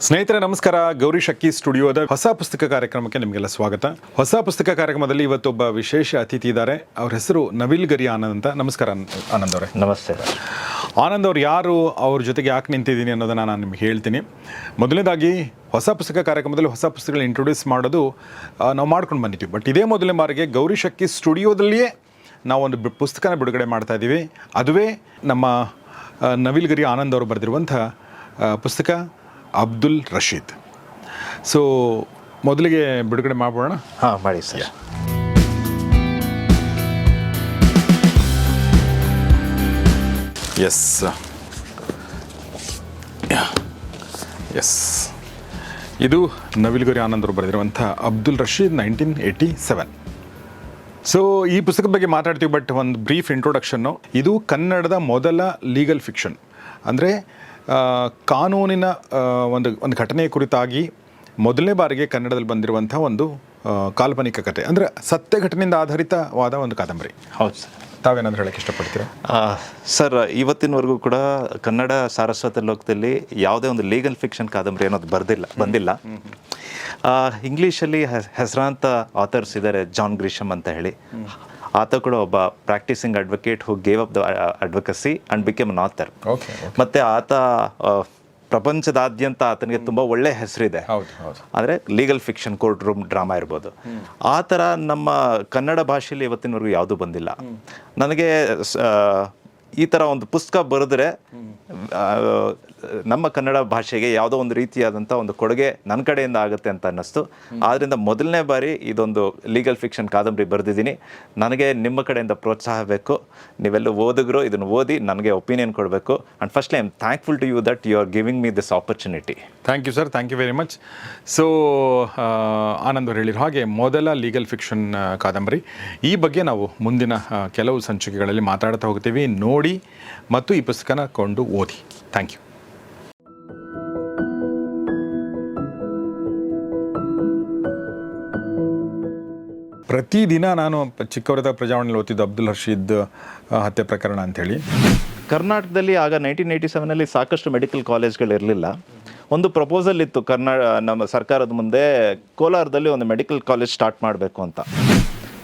ಸ್ನೇಹಿತರೆ ನಮಸ್ಕಾರ. ಗೌರಿ ಶಕ್ಕಿ ಸ್ಟುಡಿಯೋದ ಹೊಸ ಪುಸ್ತಕ ಕಾರ್ಯಕ್ರಮಕ್ಕೆ ನಿಮಗೆಲ್ಲ ಸ್ವಾಗತ. ಹೊಸ ಪುಸ್ತಕ ಕಾರ್ಯಕ್ರಮದಲ್ಲಿ ಇವತ್ತೊಬ್ಬ ವಿಶೇಷ ಅತಿಥಿ ಇದ್ದಾರೆ. ಅವ್ರ ಹೆಸರು ನವಿಲ್ ಗರಿ ಆನಂದ್ ಅಂತ. ನಮಸ್ಕಾರ ಆನಂದ್- ಅವರೇ. ನಮಸ್ತೆ ಆನಂದ್ ಅವ್ರು ಯಾರು ಅವ್ರ ಜೊತೆಗೆ ಯಾಕೆ ನಿಂತಿದ್ದೀನಿ ಅನ್ನೋದನ್ನು ನಾನು ನಿಮ್ಗೆ ಹೇಳ್ತೀನಿ. ಮೊದಲನೇದಾಗಿ ಹೊಸ ಪುಸ್ತಕ ಕಾರ್ಯಕ್ರಮದಲ್ಲಿ ಹೊಸ ಪುಸ್ತಕಗಳು ಇಂಟ್ರೊಡ್ಯೂಸ್ ಮಾಡೋದು ನಾವು ಮಾಡ್ಕೊಂಡು ಬಂದಿದ್ವಿ ಬಟ್ ಇದೇ ಮೊದಲನೇ ಬಾರಿಗೆ ಗೌರಿ ಶಕ್ಕಿ ಸ್ಟುಡಿಯೋದಲ್ಲಿಯೇ ನಾವೊಂದು ಪುಸ್ತಕನ ಬಿಡುಗಡೆ ಮಾಡ್ತಾ ಇದ್ದೀವಿ. ಅದುವೇ ನಮ್ಮ ನವಿಲ್ ಗರಿ ಆನಂದ್ ಅವರು ಬರೆದಿರುವಂಥ ಪುಸ್ತಕ. ಅಬ್ದುಲ್ ರಶೀದ್. ಸೊ ಮೊದಲಿಗೆ ಬಿಡುಗಡೆ ಮಾಡೋಣ ಹಾಂ ಮಾಡಿ ಸರ್. ಎಸ್ ಎಸ್ ಇದು ನವಿಲ್ಗುರಿ ಆನಂದರು ಬರೆದಿರುವಂಥ Abdul Rasheed nineteen eighty seven. So ಈ ಪುಸ್ತಕದ ಬಗ್ಗೆ ಮಾತಾಡ್ತೀವಿ ಬಟ್ ಒಂದು ಬ್ರೀಫ್ ಇಂಟ್ರೊಡಕ್ಷನ್ನು ಇದು ಕನ್ನಡದ ಮೊದಲ ಲೀಗಲ್ ಫಿಕ್ಷನ್ ಅಂದರೆ ಕಾನೂನಿನ ಒಂದು ಒಂದು ಘಟನೆಯ ಕುರಿತಾಗಿ ಮೊದಲನೇ ಬಾರಿಗೆ ಕನ್ನಡದಲ್ಲಿ ಬಂದಿರುವಂಥ ಒಂದು ಕಾಲ್ಪನಿಕ ಕತೆ. ಅಂದರೆ ಸತ್ಯ ಘಟನೆಯಿಂದ ಆಧಾರಿತವಾದ ಒಂದು ಕಾದಂಬರಿ. ಹೌದು ಸರ್. ತಾವೇನಾದರೂ ಹೇಳಕ್ಕೆ ಇಷ್ಟಪಡ್ತೀರಾ? ಸರ್ ಇವತ್ತಿನವರೆಗೂ ಕೂಡ ಕನ್ನಡ ಸಾರಸ್ವತ ಲೋಕದಲ್ಲಿ ಯಾವುದೇ ಒಂದು ಲೀಗಲ್ ಫಿಕ್ಷನ್ ಕಾದಂಬರಿ ಅನ್ನೋದು ಬರ್ದಿಲ್ಲ ಬಂದಿಲ್ಲ. ಇಂಗ್ಲೀಷಲ್ಲಿ ಹೆಸರಾಂತ ಆಥರ್ಸ್ ಇದ್ದಾರೆ ಜಾನ್ ಗ್ರೀಶಮ್ ಅಂತ ಹೇಳಿ. ಆತ ಕೂಡ ಒಬ್ಬ practising advocate who gave up the advocacy and became an author ಮತ್ತೆ ಆತ ಪ್ರಪಂಚದಾದ್ಯಂತ ಆತನಿಗೆ ತುಂಬ ಒಳ್ಳೆ ಹೆಸರಿದೆ. ಅಂದರೆ legal fiction court room drama ಇರ್ಬೋದು. ಆ ಥರ ನಮ್ಮ ಕನ್ನಡ ಭಾಷೆಯಲ್ಲಿ ಇವತ್ತಿನವರೆಗೂ ಯಾವುದೂ ಬಂದಿಲ್ಲ. ನನಗೆ ಈ ಥರ ಒಂದು ಪುಸ್ತಕ ಬರೆದ್ರೆ ನಮ್ಮ ಕನ್ನಡ ಭಾಷೆಗೆ ಯಾವುದೋ ಒಂದು ರೀತಿಯಾದಂಥ ಒಂದು ಕೊಡುಗೆ ನನ್ನ ಕಡೆಯಿಂದ ಆಗುತ್ತೆ ಅಂತ ಅನ್ನಿಸ್ತು. ಆದ್ದರಿಂದ ಮೊದಲನೇ ಬಾರಿ ಇದೊಂದು ಲೀಗಲ್ ಫಿಕ್ಷನ್ ಕಾದಂಬರಿ ಬರೆದಿದ್ದೀನಿ. ನನಗೆ ನಿಮ್ಮ ಕಡೆಯಿಂದ ಪ್ರೋತ್ಸಾಹ ಬೇಕು. ನೀವೆಲ್ಲ ಓದಿದ್ರು ಇದನ್ನು ಓದಿ ನನಗೆ ಒಪಿನಿಯನ್ ಕೊಡಬೇಕು. And first I am thankful to you that you are giving me this opportunity thank you sir thank you very much so Anand ಅವರು ಹೇಳಿರೋ ಹಾಗೆ ಮೊದಲ ಲೀಗಲ್ ಫಿಕ್ಷನ್ ಕಾದಂಬರಿ. ಈ ಬಗ್ಗೆ ನಾವು ಮುಂದಿನ ಕೆಲವು ಸಂಚಿಕೆಗಳಲ್ಲಿ ಮಾತಾಡ್ತಾ ಹೋಗ್ತೀವಿ. ನೋಡಿ ಮತ್ತು ಈ ಪುಸ್ತಕನ ಕೊಂಡು ಓದಿ. ಥ್ಯಾಂಕ್ ಯು ಪ್ರತಿದಿನ ನಾನು ಚಿಕ್ಕವರದ ಪ್ರಜಾವಾಣಿಯಲ್ಲಿ ಓದ್ತಿದ್ದು ಅಬ್ದುಲ್ ಆ, ಹತ್ಯೆ ಪ್ರಕರಣ ಅಂಥೇಳಿ. ಕರ್ನಾಟಕದಲ್ಲಿ ಆಗ ನೈನ್ಟೀನ್ ಏಯ್ಟಿ ಸೆವೆನಲ್ಲಿ ಸಾಕಷ್ಟು ಮೆಡಿಕಲ್ ಕಾಲೇಜ್ಗಳು ಇರಲಿಲ್ಲ. ಒಂದು ಪ್ರಪೋಸಲ್ ಇತ್ತು ಕರ್ನಾ ನಮ್ಮ ಸರ್ಕಾರದ ಮುಂದೆ ಕೋಲಾರದಲ್ಲಿ ಒಂದು ಮೆಡಿಕಲ್ ಕಾಲೇಜ್ ಸ್ಟಾರ್ಟ್ ಮಾಡಬೇಕು ಅಂತ.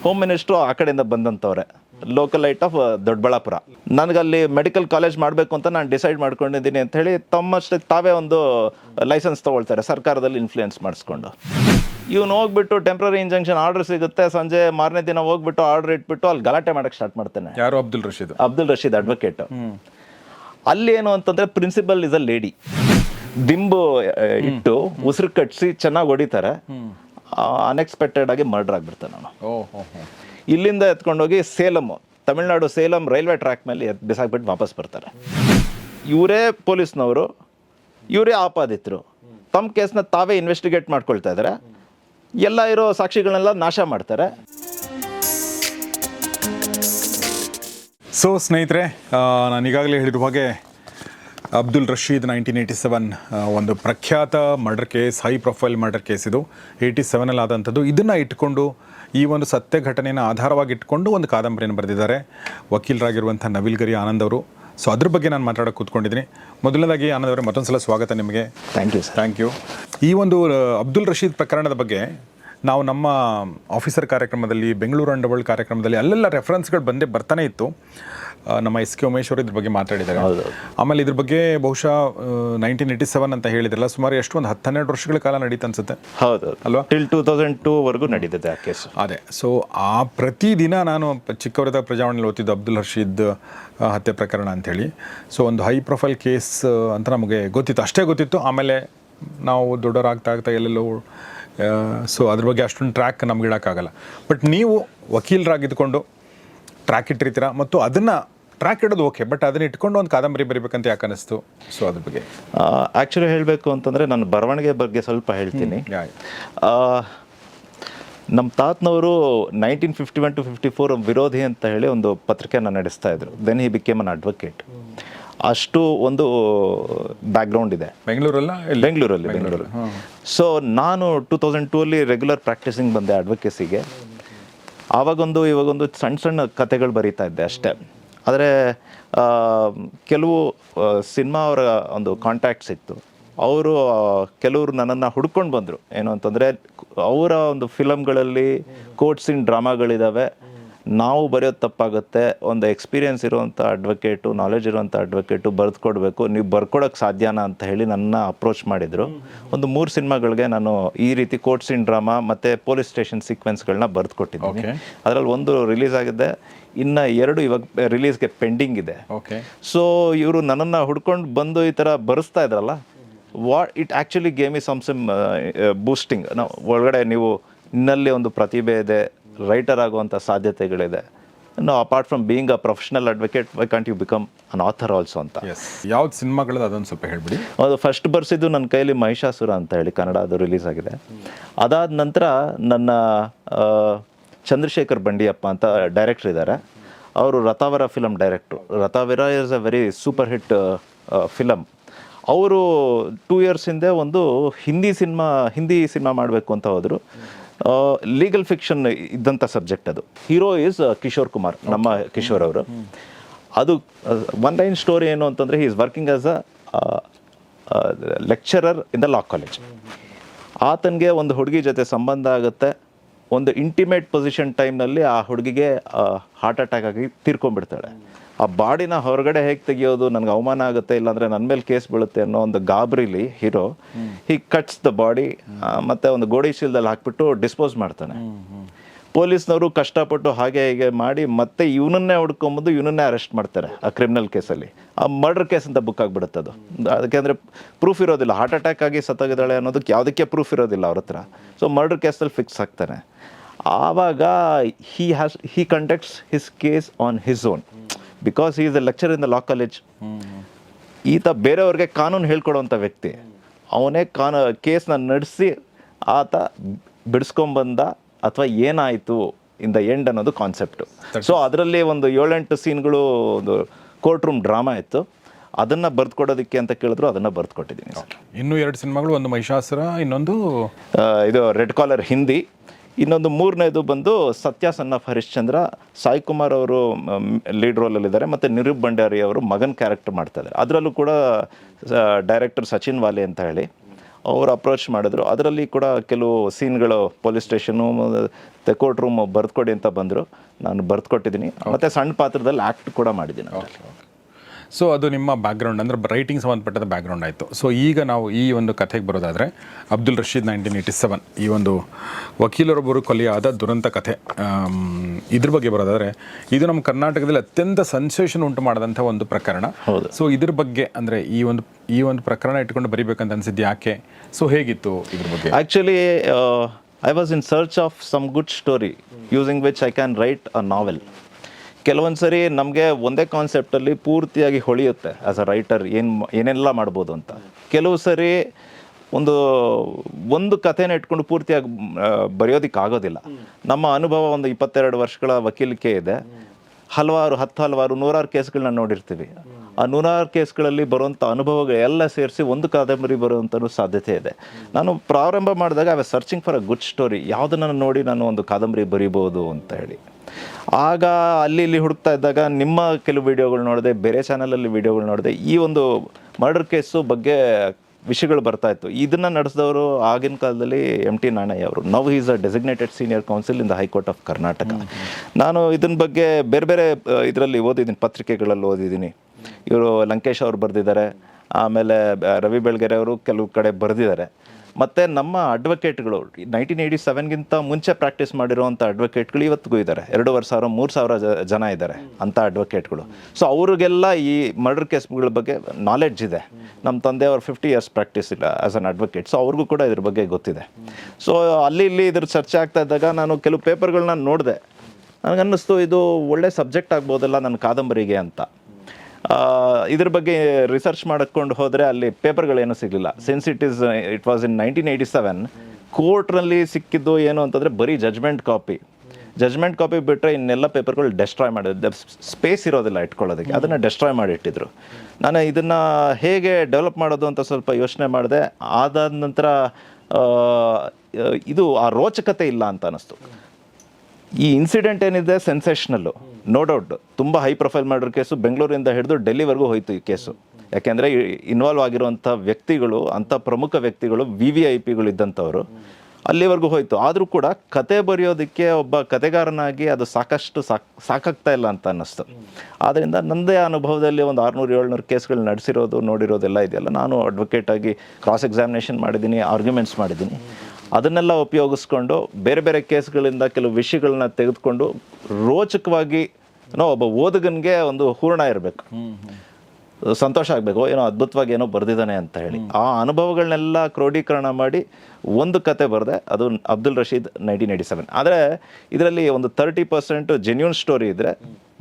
ಹೋಮ್ ಮಿನಿಸ್ಟ್ರು ಆ ಕಡೆಯಿಂದ ಬಂದಂಥವ್ರೆ. Local light of Doddaballapura. ನನಗಲ್ಲಿ medical college ಮಾಡಬೇಕು ಅಂತ ನಾನು ಡಿಸೈಡ್ ಮಾಡ್ಕೊಂಡಿದ್ದೀನಿ ಅಂತ ಹೇಳಿ ತಮ್ಮಷ್ಟಕ್ಕೆ ತಾವೇ ಒಂದು ಲೈಸೆನ್ಸ್ ತೊಗೊಳ್ತಾರೆ ಸರ್ಕಾರದಲ್ಲಿ ಇನ್ಫ್ಲೂಯೆನ್ಸ್ ಮಾಡಿಸ್ಕೊಂಡು. ಇವನು ಹೋಗ್ಬಿಟ್ಟು ಟೆಂಪ್ರರಿ ಇಂಜೆಕ್ಷನ್ ಆರ್ಡರ್ ಸಿಗುತ್ತೆ ಸಂಜೆ ಮಾರನೇ ದಿನ ಹೋಗ್ಬಿಟ್ಟು ಆರ್ಡರ್ ಇಟ್ಬಿಟ್ಟು ಅಲ್ಲಿ ಗಲಾಟೆ ಮಾಡೋಕ್ಕೆ ಸ್ಟಾರ್ಟ್ ಮಾಡ್ತಾನೆ. ಯಾರು? ಅಬ್ದುಲ್ ರಶೀದ್. ಅಬ್ದುಲ್ ರಶೀದ್ ಅಡ್ವೊಕೇಟ್ ಅಲ್ಲಿ ಏನು ಅಂತಂದ್ರೆ ಪ್ರಿನ್ಸಿಪಲ್ ಇಸ್ ಅ ಲೇಡಿ ದಿಂಬು ಇಟ್ಟು ಉಸಿರು ಕಟ್ಸಿ ಚೆನ್ನಾಗಿ ಹೊಡಿತಾರೆ. ಅನ್ಎಕ್ಸ್ಪೆಕ್ಟೆಡ್ ಆಗಿ ಮರ್ಡರ್ ಆಗ್ಬಿಡ್ತಾನೆ ನಾನು. ಇಲ್ಲಿಂದ ಎತ್ಕೊಂಡೋಗಿ ಸೇಲಂ, ತಮಿಳ್ನಾಡು ಸೇಲಂ ರೈಲ್ವೆ ಟ್ರ್ಯಾಕ್ ಮೇಲೆ ಎತ್ ಬಿಸಾಕ್ಬಿಟ್ಟು ವಾಪಸ್ ಬರ್ತಾರೆ. ಇವರೇ ಪೊಲೀಸ್ನವರು, ಇವರೇ ಆಪಾದಿತರು. ತಮ್ಮ ಕೇಸ್ನ ತಾವೇ ಇನ್ವೆಸ್ಟಿಗೇಟ್ ಮಾಡ್ಕೊಳ್ತಾ ಇದ್ದಾರೆ ಎಲ್ಲ ಇರೋ ಸಾಕ್ಷಿಗಳನ್ನೆಲ್ಲ ನಾಶ ಮಾಡ್ತಾರೆ. ಸೊ ಸ್ನೇಹಿತರೆ ನಾನು ಈಗಾಗಲೇ ಹೇಳಿದ ಹಾಗೆ Abdul Rasheed nineteen eighty seven ಒಂದು ಪ್ರಖ್ಯಾತ murder case high profile murder case ಇದು. ಏಯ್ಟಿ ಸೆವೆನಲ್ಲಿ ಆದಂಥದ್ದು ಇದನ್ನು ಇಟ್ಕೊಂಡು ಈ ಒಂದು ಸತ್ಯ ಘಟನೆಯನ್ನು ಆಧಾರವಾಗಿಟ್ಕೊಂಡು ಒಂದು ಕಾದಂಬರಿಯನ್ನು ಬರೆದಿದ್ದಾರೆ. ವಕೀಲರಾಗಿರುವಂಥ ನವಿಲ್ ಗರಿ ಆನಂದ್ ಅವರು. ಸೊ ಅದ್ರ ಬಗ್ಗೆ ನಾನು ಮಾತಾಡೋಕೆ ಕೂತ್ಕೊಂಡಿದ್ದೀನಿ. ಮೊದಲನೇದಾಗಿ ಆನಂದ್ ಅವರೇ ಮತ್ತೊಂದು ಸಲ ಸ್ವಾಗತ ನಿಮಗೆ. Thank you sir thank you ಈ ಒಂದು ಅಬ್ದುಲ್ ರಶೀದ್ ಪ್ರಕರಣದ ಬಗ್ಗೆ ನಾವು ನಮ್ಮ ಆಫೀಸರ್ ಕಾರ್ಯಕ್ರಮದಲ್ಲಿ ಬೆಂಗಳೂರು ಅಂಡ್ ವರ್ಲ್ಡ್ ಕಾರ್ಯಕ್ರಮದಲ್ಲಿ ಅಲ್ಲೆಲ್ಲ ರೆಫರೆನ್ಸ್ಗಳು ಬಂದೇ ಬರ್ತಾನೆ ಇತ್ತು. ನಮ್ಮ ಎಸ್ ಕೆ ಉಮೇಶ್ ಅವರು ಇದ್ರ ಬಗ್ಗೆ ಮಾತಾಡಿದ್ದಾರೆ. ಆಮೇಲೆ ಇದ್ರ ಬಗ್ಗೆ ಬಹುಶಃ ನೈನ್ಟೀನ್ ಏಯ್ಟಿ ಸೆವೆನ್ ಅಂತ ಹೇಳಿದ್ರಲ್ಲ ಸುಮಾರು ಎಷ್ಟು ಒಂದು ಹತ್ತೆರಡು ವರ್ಷಗಳ ಕಾಲ ನಡೀತು ಅನ್ಸುತ್ತೆ. ಹೌದು. ಅಲ್ವಾ? ಟಿಲ್ ಟೂ ತೌಸಂಡ್ ಟೂ ವರೆಗೂ ನಡೀತದೆ ಆ ಕೇಸ್ ಅದೇ. ಸೊ ಆ ಪ್ರತಿದಿನ ನಾನು ಚಿಕ್ಕವರದ ಪ್ರಜಾವಾಣಿಯಲ್ಲಿ ಓದ್ತಿದ್ದು ಅಬ್ದುಲ್ ಹರ್ಷೀದ್ ಹತ್ಯೆ ಪ್ರಕರಣ ಅಂಥೇಳಿ. ಸೊ ಒಂದು ಹೈ ಪ್ರೊಫೈಲ್ ಕೇಸ್ ಅಂತ ನಮಗೆ ಗೊತ್ತಿತ್ತು. ಅಷ್ಟೇ ಗೊತ್ತಿತ್ತು. ಆಮೇಲೆ ನಾವು ದೊಡ್ಡವರಾಗ್ತಾ ಆಗ್ತಾ ಎಲ್ಲೆಲ್ಲೋ ಸೊ ಅದ್ರ ಬಗ್ಗೆ ಅಷ್ಟೊಂದು ಟ್ರ್ಯಾಕ್ ನಮ್ಗೆ ಇಡೋಕ್ಕಾಗಲ್ಲ. ಬಟ್ ನೀವು ವಕೀಲರಾಗಿದ್ದುಕೊಂಡು ಟ್ರ್ಯಾಕ್ ಇಟ್ಟಿರ್ತೀರ? ಮತ್ತು ಅದನ್ನು ಟ್ರ್ಯಾಕ್ ಇಡೋದು ಓಕೆ ಬಟ್ ಅದನ್ನ ಇಟ್ಕೊಂಡು ಒಂದು ಕಾದಂಬರಿ ಬರಿಬೇಕಂತ ಯಾಕೆ ಅನಿಸ್ತು? ಸೊ ಅದ್ರ ಬಗ್ಗೆ. ಆ್ಯಕ್ಚುಲಿ ಹೇಳಬೇಕು ಅಂತಂದರೆ ನಾನು ಬರವಣಿಗೆ ಬಗ್ಗೆ ಸ್ವಲ್ಪ ಹೇಳ್ತೀನಿ. ನಮ್ಮ ತಾತನವರು nineteen fifty one two fifty four ವಿರೋಧಿ ಅಂತ ಹೇಳಿ ಒಂದು ಪತ್ರಿಕೆಯನ್ನು ನಡೆಸ್ತಾ ಇದ್ರು. Then he became an advocate ಅಷ್ಟು ಒಂದು ಬ್ಯಾಕ್ಗ್ರೌಂಡ್ ಇದೆ. ಬೆಂಗಳೂರಲ್ಲ? ಬೆಂಗಳೂರಲ್ಲಿ ಬೆಂಗಳೂರು. ಸೊ ನಾನು ಟೂ ತೌಸಂಡ್ ಟೂ ಅಲ್ಲಿ ರೆಗ್ಯುಲರ್ ಪ್ರಾಕ್ಟೀಸಿಂಗ್ ಬಂದೆ ಅಡ್ವೊಕೇಸಿಗೆ ಆವಾಗೊಂದು ಇವಾಗೊಂದು ಸಣ್ಣ ಸಣ್ಣ ಕತೆಗಳು ಬರೀತಾ ಇದ್ದೆ ಅಷ್ಟೇ. ಆದರೆ ಕೆಲವು ಸಿನಿಮಾ ಅವರ ಒಂದು ಕಾಂಟ್ಯಾಕ್ಟ್ ಇತ್ತು. ಅವರು ಕೆಲವರು ನನ್ನನ್ನು ಹುಡ್ಕೊಂಡು ಬಂದರು. ಏನು ಅಂತಂದರೆ ಅವರ ಒಂದು ಫಿಲಮ್ಗಳಲ್ಲಿ ಕೋರ್ಟ್ ಸೀನ್ ಡ್ರಾಮಾಗಳಿದ್ದಾವೆ ನಾವು ಬರೆಯೋದು ತಪ್ಪಾಗುತ್ತೆ. ಒಂದು ಎಕ್ಸ್ಪೀರಿಯನ್ಸ್ ಇರುವಂಥ ಅಡ್ವೊಕೇಟು ನಾಲೆಜ್ ಇರುವಂಥ ಅಡ್ವೊಕೇಟು ಬರೆದು ಕೊಡಬೇಕು. ನೀವು ಬರ್ಕೊಡೋಕ್ಕೆ ಸಾಧ್ಯನಾ ಅಂತ ಹೇಳಿ ನನ್ನ ಅಪ್ರೋಚ್ ಮಾಡಿದರು. ಒಂದು ಮೂರು ಸಿನಿಮಾಗಳಿಗೆ ನಾನು ಈ ರೀತಿ ಕೋರ್ಟ್ ಸೀನ್ ಡ್ರಾಮಾ ಮತ್ತು ಪೊಲೀಸ್ ಸ್ಟೇಷನ್ ಸೀಕ್ವೆನ್ಸ್ಗಳನ್ನ ಬರೆದು ಕೊಟ್ಟಿದ್ದೀನಿ. ಅದರಲ್ಲಿ ಒಂದು ರಿಲೀಸ್ ಆಗಿದೆ ಇನ್ನು ಎರಡು ಇವಾಗ ರಿಲೀಸ್ಗೆ ಪೆಂಡಿಂಗ್ ಇದೆ. ಓಕೆ ಸೊ ಇವರು ನನ್ನನ್ನು ಹುಡ್ಕೊಂಡು ಬಂದು ಈ ಥರ ಬರೆಸ್ತಾ ಇದ್ರಲ್ಲ ವಾ it actually game is some some boosting ನಾವು ಒಳಗಡೆ ನೀವು ನಿನ್ನಲ್ಲಿ ಒಂದು ಪ್ರತಿಭೆ ಇದೆ ರೈಟರ್ ಆಗುವಂಥ ಸಾಧ್ಯತೆಗಳಿದೆ. No apart from being a professional advocate why can't you become an author also ಅಂತ. ಯಾವ್ದು ಸಿನಿಮಾಗಳದ್ದು ಅದೊಂದು ಸ್ವಲ್ಪ ಹೇಳ್ಬಿಡಿ. ಅದು ಫಸ್ಟ್ ಬರ್ಸಿದ್ದು ನನ್ನ ಕೈಯಲ್ಲಿ ಮಹಿಷಾಸುರ ಅಂತ ಹೇಳಿ ಕನ್ನಡ ಅದು ರಿಲೀಸ್ ಆಗಿದೆ. ಅದಾದ ನಂತರ ನನ್ನ ಚಂದ್ರಶೇಖರ್ ಬಂಡಿಯಪ್ಪ ಅಂತ ಡೈರೆಕ್ಟರ್ ಇದ್ದಾರೆ ಅವರು Rathaavara film director Rathaavara is a very super hit film ಅವರು ಟೂ ಇಯರ್ಸ್ ಹಿಂದೆ ಒಂದು ಹಿಂದಿ ಸಿನಿಮಾ ಹಿಂದಿ ಸಿನಿಮಾ ಮಾಡಬೇಕು ಅಂತ ಹೋದರು. ಲೀಗಲ್ ಫಿಕ್ಷನ್ ಇದ್ದಂಥ ಸಬ್ಜೆಕ್ಟ್ ಅದು. ಹೀರೋ ಈಸ್ ಕಿಶೋರ್ ಕುಮಾರ್ ನಮ್ಮ ಕಿಶೋರ್ ಅವರು. ಅದು ಒನ್ ಲೈನ್ ಸ್ಟೋರಿ ಏನು ಅಂತಂದರೆ he is working as a lecturer in the law college ಆತನಿಗೆ ಒಂದು ಹುಡುಗಿ ಜೊತೆ ಸಂಬಂಧ ಆಗುತ್ತೆ. ಒಂದು ಇಂಟಿಮೇಟ್ ಪೊಸಿಷನ್ ಟೈಮ್ನಲ್ಲಿ ಆ ಹುಡುಗಿಗೆ ಹಾರ್ಟ್ ಅಟ್ಯಾಕ್ ಆಗಿ ತೀರ್ಕೊಂಡ್ಬಿಡ್ತಾಳೆ. ಆ ಬಾಡಿನ ಹೊರಗಡೆ ಹೇಗೆ ತೆಗಿಯೋದು, ನನಗೆ ಅವಮಾನ ಆಗುತ್ತೆ, ಇಲ್ಲಾಂದರೆ ನನ್ನ ಮೇಲೆ ಕೇಸ್ ಬೀಳುತ್ತೆ ಅನ್ನೋ ಒಂದು ಗಾಬರಿಲಿ hero he cuts the body ಮತ್ತು ಒಂದು ಗೋಡಿ ಶೀಲ್ದಲ್ಲಿ ಹಾಕ್ಬಿಟ್ಟು ಡಿಸ್ಪೋಸ್ ಮಾಡ್ತಾನೆ. ಪೊಲೀಸ್ನವರು ಕಷ್ಟಪಟ್ಟು ಹಾಗೆ ಹೀಗೆ ಮಾಡಿ ಮತ್ತೆ ಇವನನ್ನೇ ಹುಡ್ಕೊಂಬಂದು ಇವನನ್ನೇ ಅರೆಸ್ಟ್ ಮಾಡ್ತಾರೆ ಆ ಕ್ರಿಮಿನಲ್ ಕೇಸಲ್ಲಿ ಆ ಮರ್ಡರ್ ಕೇಸ್ ಅಂತ ಬುಕ್ ಆಗಿಬಿಡುತ್ತೆ ಅದು. ಅದಕ್ಕೆ ಪ್ರೂಫ್ ಇರೋದಿಲ್ಲ. ಹಾರ್ಟ್ ಅಟ್ಯಾಕ್ ಆಗಿ ಸತ್ತಾಗಿದ್ದಾಳೆ ಅನ್ನೋದಕ್ಕೆ ಯಾವುದಕ್ಕೆ ಪ್ರೂಫ್ ಇರೋದಿಲ್ಲ ಅವ್ರ ಹತ್ರ. ಸೊ ಮರ್ಡರ್ ಕೇಸಲ್ಲಿ ಫಿಕ್ಸ್ ಆಗ್ತಾನೆ. ಆವಾಗ he has he conducts his case on his own because he is a lecturer in the law college ಈತ ಬೇರೆಯವ್ರಿಗೆ ಕಾನೂನು ಹೇಳ್ಕೊಡುವಂಥ ವ್ಯಕ್ತಿ. ಅವನೇ ಕಾನು ಕೇಸ್ನ ನಡೆಸಿ ಆತ ಬಿಡಿಸ್ಕೊಂಬಂದ ಅಥವಾ ಏನಾಯಿತು ಇನ್ ದ ಎಂಡ್ ಅನ್ನೋದು ಕಾನ್ಸೆಪ್ಟು ಸೊ ಅದರಲ್ಲಿ ಒಂದು ಏಳೆಂಟು ಸೀನ್ಗಳು ಒಂದು ಕೋರ್ಟ್ ರೂಮ್ ಡ್ರಾಮಾ ಇತ್ತು. ಅದನ್ನು ಬರ್ದು ಕೊಡೋದಕ್ಕೆ ಅಂತ ಕೇಳಿದ್ರು ಅದನ್ನು ಬರ್ದು ಕೊಟ್ಟಿದ್ದೀನಿ ಸರ್. ಇನ್ನೂ ಎರಡು ಸಿನಿಮಾಗಳು ಒಂದು ಮಹಿಷಾಸುರ ಇನ್ನೊಂದು? ಇದು ರೆಡ್ ಕಾಲರ್ ಹಿಂದಿ. ಇನ್ನೊಂದು ಮೂರನೇದು ಬಂದು ಸತ್ಯ ಸನ್ ಆಫ್ ಹರಿಶ್ಚಂದ್ರ ಸಾಯಿ ಕುಮಾರ್ ಅವರು ಲೀಡ್ ರೋಲಲ್ಲಿದ್ದಾರೆ ಮತ್ತು ನಿರೂಪ್ ಭಂಡಾರಿ ಅವರು ಮಗನ್ ಕ್ಯಾರೆಕ್ಟರ್ ಮಾಡ್ತಾ ಇದ್ದಾರೆ. ಅದರಲ್ಲೂ ಕೂಡ ಡೈರೆಕ್ಟರ್ ಸಚಿನ್ ವಾಲೆ ಅಂತ ಹೇಳಿ ಅವರು ಅಪ್ರೋಚ್ ಮಾಡಿದ್ರು. ಅದರಲ್ಲಿ ಕೂಡ ಕೆಲವು ಸೀನ್ಗಳು ಪೊಲೀಸ್ ಸ್ಟೇಷನು ಮತ್ತು ಕೋರ್ಟ್ ರೂಮ್ ಬರ್ದ್ಕೊಡಿ ಅಂತ ಬಂದರು. ನಾನು ಬರ್ದ್ಕೊಟ್ಟಿದ್ದೀನಿ. ಮತ್ತು ಸಣ್ಣ ಪಾತ್ರದಲ್ಲಿ ಆ್ಯಕ್ಟ್ ಕೂಡ ಮಾಡಿದ್ದೀನಿ. ಸೊ ಅದು ನಿಮ್ಮ ಬ್ಯಾಕ್ಗ್ರೌಂಡ್ ಅಂದರೆ ರೈಟಿಂಗ್ ಸಂಬಂಧಪಟ್ಟದ ಬ್ಯಾಕ್ಗ್ರೌಂಡ್ ಆಯಿತು. ಸೊ ಈಗ ನಾವು ಈ ಒಂದು ಕಥೆಗೆ ಬರೋದಾದರೆ Abdul Rasheed nineteen eighty seven ಈ ಒಂದು ವಕೀಲರೊಬ್ಬರು ಕೊಲೆಯಾದ ದುರಂತ ಕಥೆ. ಇದ್ರ ಬಗ್ಗೆ ಬರೋದಾದರೆ ಇದು ನಮ್ಮ ಕರ್ನಾಟಕದಲ್ಲಿ ಅತ್ಯಂತ ಸೆನ್ಸೇಷನ್ ಉಂಟು ಮಾಡಿದಂಥ ಒಂದು ಪ್ರಕರಣ. ಹೌದು. ಸೊ ಇದ್ರ ಬಗ್ಗೆ ಅಂದರೆ ಈ ಒಂದು ಈ ಒಂದು ಪ್ರಕರಣ ಇಟ್ಕೊಂಡು ಬರಿಬೇಕಂತ ಅನಿಸಿದ್ದು ಯಾಕೆ? ಸೊ ಹೇಗಿತ್ತು ಇದ್ರ ಬಗ್ಗೆ? Actually I was in search of some good story using which I can write a novel. ಕೆಲವೊಂದು ಸರಿ ನಮಗೆ ಒಂದೇ ಕಾನ್ಸೆಪ್ಟಲ್ಲಿ ಪೂರ್ತಿಯಾಗಿ ಹೊಳೆಯುತ್ತೆ ಆ್ಯಸ್ ಅ ರೈಟರ್ ಏನು ಏನೆಲ್ಲ ಮಾಡ್ಬೋದು ಅಂತ. ಕೆಲವು ಸರಿ ಒಂದು ಒಂದು ಕಥೆನ ಇಟ್ಕೊಂಡು ಪೂರ್ತಿಯಾಗಿ ಬರೆಯೋದಕ್ಕೆ ಆಗೋದಿಲ್ಲ. ನಮ್ಮ ಅನುಭವ ಒಂದು ಇಪ್ಪತ್ತೆರಡು ವರ್ಷಗಳ ವಕೀಲಿಕೆ ಇದೆ. ಹಲವಾರು, ಹತ್ತು ಹಲವಾರು, ನೂರಾರು ಕೇಸ್ಗಳನ್ನ ನೋಡಿರ್ತೀವಿ. ಆ ನೂರಾರು ಕೇಸ್ಗಳಲ್ಲಿ ಬರುವಂಥ ಅನುಭವಗಳೆಲ್ಲ ಸೇರಿಸಿ ಒಂದು ಕಾದಂಬರಿ ಬರುವಂಥದ್ದು ಸಾಧ್ಯತೆ ಇದೆ. ನಾನು ಪ್ರಾರಂಭ ಮಾಡಿದಾಗ I searching for a good story ಯಾವುದನ್ನು ನೋಡಿ ನಾನು ಒಂದು ಕಾದಂಬರಿ ಬರಿಬೋದು ಅಂತ ಹೇಳಿ. ಆಗ ಅಲ್ಲಿ ಇಲ್ಲಿ ಹುಡುಕ್ತಾ ಇದ್ದಾಗ ನಿಮ್ಮ ಕೆಲವು ವಿಡಿಯೋಗಳು ನೋಡಿದೆ ಬೇರೆ ಚಾನಲಲ್ಲಿ ವಿಡಿಯೋಗಳು ನೋಡಿದೆ ಈ ಒಂದು ಮರ್ಡರ್ ಕೇಸು ಬಗ್ಗೆ ವಿಷಯಗಳು ಬರ್ತಾ ಇತ್ತು. ಇದನ್ನು ನಡೆಸಿದವರು ಆಗಿನ ಕಾಲದಲ್ಲಿ ಎಂ ಟಿ ನಾಣಯ್ಯ ಅವರು. Now is a designated senior counsel in the high court of Karnataka ನಾನು ಇದನ್ನ ಬಗ್ಗೆ ಬೇರೆ ಬೇರೆ ಇದರಲ್ಲಿ ಓದಿದ್ದೀನಿ ಪತ್ರಿಕೆಗಳಲ್ಲಿ ಓದಿದ್ದೀನಿ. ಇವರು ಲಂಕೇಶ್ ಅವರು ಬರೆದಿದ್ದಾರೆ. ಆಮೇಲೆ ರವಿ ಬೆಳಗೆರೆ ಅವರು ಕೆಲವು ಕಡೆ ಬರೆದಿದ್ದಾರೆ. ಮತ್ತು ನಮ್ಮ ಅಡ್ವೊಕೇಟ್ಗಳು ನೈನ್ಟೀನ್ ಏಯ್ಟಿ ಸೆವೆನ್ಗಿಂತ ಮುಂಚೆ ಪ್ರಾಕ್ಟೀಸ್ ಮಾಡಿರುವಂಥ ಅಡ್ವೊಕೇಟ್ಗಳು ಇವತ್ತಿಗೂ ಇದ್ದಾರೆ. ಎರಡೂವರೆ ಸಾವಿರ ಮೂರು ಸಾವಿರ ಜನ ಇದ್ದಾರೆ ಅಂಥ ಅಡ್ವೊಕೇಟ್ಗಳು ಸೊ ಅವ್ರಿಗೆಲ್ಲ ಈ ಮರ್ಡರ್ ಕೇಸ್ಗಳ ಬಗ್ಗೆ ನಾಲೆಡ್ಜ್ ಇದೆ. ನಮ್ಮ ತಂದೆ ಅವ್ರು ಫಿಫ್ಟಿ ಇಯರ್ಸ್ ಪ್ರಾಕ್ಟೀಸ್ ಇಲ್ಲ ಆ್ಯಸ್ ಅನ್ ಅಡ್ವೊಕೇಟ್ ಸೊ ಅವ್ರಿಗೂ ಕೂಡ ಇದ್ರ ಬಗ್ಗೆ ಗೊತ್ತಿದೆ. ಸೊ ಅಲ್ಲಿ ಇಲ್ಲಿ ಇದ್ರ ಚರ್ಚೆ ಆಗ್ತಾ ಇದ್ದಾಗ ನಾನು ಕೆಲವು ಪೇಪರ್ಗಳನ್ನ ನೋಡಿದೆ. ನನಗನ್ನಿಸ್ತು ಇದು ಒಳ್ಳೆ ಸಬ್ಜೆಕ್ಟ್ ಆಗ್ಬೋದಲ್ಲ ನನ್ನ ಕಾದಂಬರಿಗೆ ಅಂತ. ಇದ್ರ ಬಗ್ಗೆ ರಿಸರ್ಚ್ ಮಾಡಿಕೊಂಡು ಹೋದರೆ ಅಲ್ಲಿ ಪೇಪರ್ಗಳೇನು ಸಿಗಲಿಲ್ಲ. Since it is it was in nineteen eighty seven ಕೋರ್ಟ್ನಲ್ಲಿ ಸಿಕ್ಕಿದ್ದು ಏನು ಅಂತಂದರೆ ಬರೀ ಜಜ್ಮೆಂಟ್ ಕಾಪಿ ಜಜ್ಮೆಂಟ್ ಕಾಪಿ ಬಿಟ್ಟರೆ ಇನ್ನೆಲ್ಲ ಪೇಪರ್ಗಳು ಡೆಸ್ಟ್ರಾಯ್ ಮಾಡಿದ್ರು ಸ್ಪೇಸ್ ಇರೋದಿಲ್ಲ ಇಟ್ಕೊಳ್ಳೋದಕ್ಕೆ. ಅದನ್ನು ಡೆಸ್ಟ್ರಾಯ್ ಮಾಡಿ ಇಟ್ಟಿದ್ರು ನಾನು ಇದನ್ನು ಹೇಗೆ ಡೆವಲಪ್ ಮಾಡೋದು ಅಂತ ಸ್ವಲ್ಪ ಯೋಚನೆ ಮಾಡಿದೆ. ಆದ ನಂತರ ಇದು ಆ ರೋಚಕತೆ ಇಲ್ಲ ಅಂತ ಅನ್ನಿಸ್ತು ಈ ಇನ್ಸಿಡೆಂಟ್ ಏನಿದೆ ಸೆನ್ಸೇಷನಲ್ಲು ನೋ ಡೌಟ್ ತುಂಬ ಹೈ ಪ್ರೊಫೈಲ್ ಮರ್ಡರ್ ಕೇಸು ಬೆಂಗಳೂರಿಂದ ಹಿಡಿದು ಡೆಲ್ಲಿವರೆಗೂ ಹೋಯ್ತು ಈ ಕೇಸು ಯಾಕೆಂದರೆ ಇನ್ವಾಲ್ವ್ ಆಗಿರುವಂಥ ವ್ಯಕ್ತಿಗಳು, ಅಂಥ ಪ್ರಮುಖ ವ್ಯಕ್ತಿಗಳು ವಿ ವಿ ಐ ಪಿಗಳು ಇದ್ದಂಥವ್ರು, ಅಲ್ಲಿವರೆಗೂ ಹೋಯ್ತು. ಆದರೂ ಕೂಡ ಕತೆ ಬರೆಯೋದಕ್ಕೆ ಒಬ್ಬ ಕತೆಗಾರನಾಗಿ ಅದು ಸಾಕಷ್ಟು ಸಾಕ್, ಸಾಕಾಗ್ತಾ ಇಲ್ಲ ಅಂತ ಅನ್ನಿಸ್ತು. ಆದ್ದರಿಂದ ನನ್ನದೇ ಅನುಭವದಲ್ಲಿ ಒಂದು ಆರುನೂರು, ಏಳ್ನೂರು ಕೇಸ್ಗಳು ನಡೆಸಿರೋದು, ನೋಡಿರೋದೆಲ್ಲ ಇದೆಯಲ್ಲ. ನಾನು ಅಡ್ವೊಕೇಟಾಗಿ ಕ್ರಾಸ್ ಎಕ್ಸಾಮಿನೇಷನ್ ಮಾಡಿದ್ದೀನಿ ಆರ್ಗ್ಯುಮೆಂಟ್ಸ್ ಮಾಡಿದ್ದೀನಿ. ಅದನ್ನೆಲ್ಲ ಉಪಯೋಗಿಸ್ಕೊಂಡು ಬೇರೆ ಬೇರೆ ಕೇಸ್ಗಳಿಂದ ಕೆಲವು ವಿಷಯಗಳನ್ನ ತೆಗೆದುಕೊಂಡು ರೋಚಕವಾಗಿ ಒಬ್ಬ ಓದುಗನಿಗೆ ಒಂದು ಹೂರಣ ಇರಬೇಕು. ಸಂತೋಷ ಆಗಬೇಕು ಏನೋ ಅದ್ಭುತವಾಗಿ ಏನೋ ಬರೆದಿದ್ದಾನೆ ಅಂತ ಹೇಳಿ. ಆ ಅನುಭವಗಳನ್ನೆಲ್ಲ ಕ್ರೋಢೀಕರಣ ಮಾಡಿ ಒಂದು ಕತೆ ಬರೆದೆ ಅದು Abdul Rashid nineteen eighty seven ಆದರೆ ಇದರಲ್ಲಿ ಒಂದು ತರ್ಟಿ ಪರ್ಸೆಂಟ್ ಜೆನ್ಯೂನ್ ಸ್ಟೋರಿ ಇದ್ದರೆ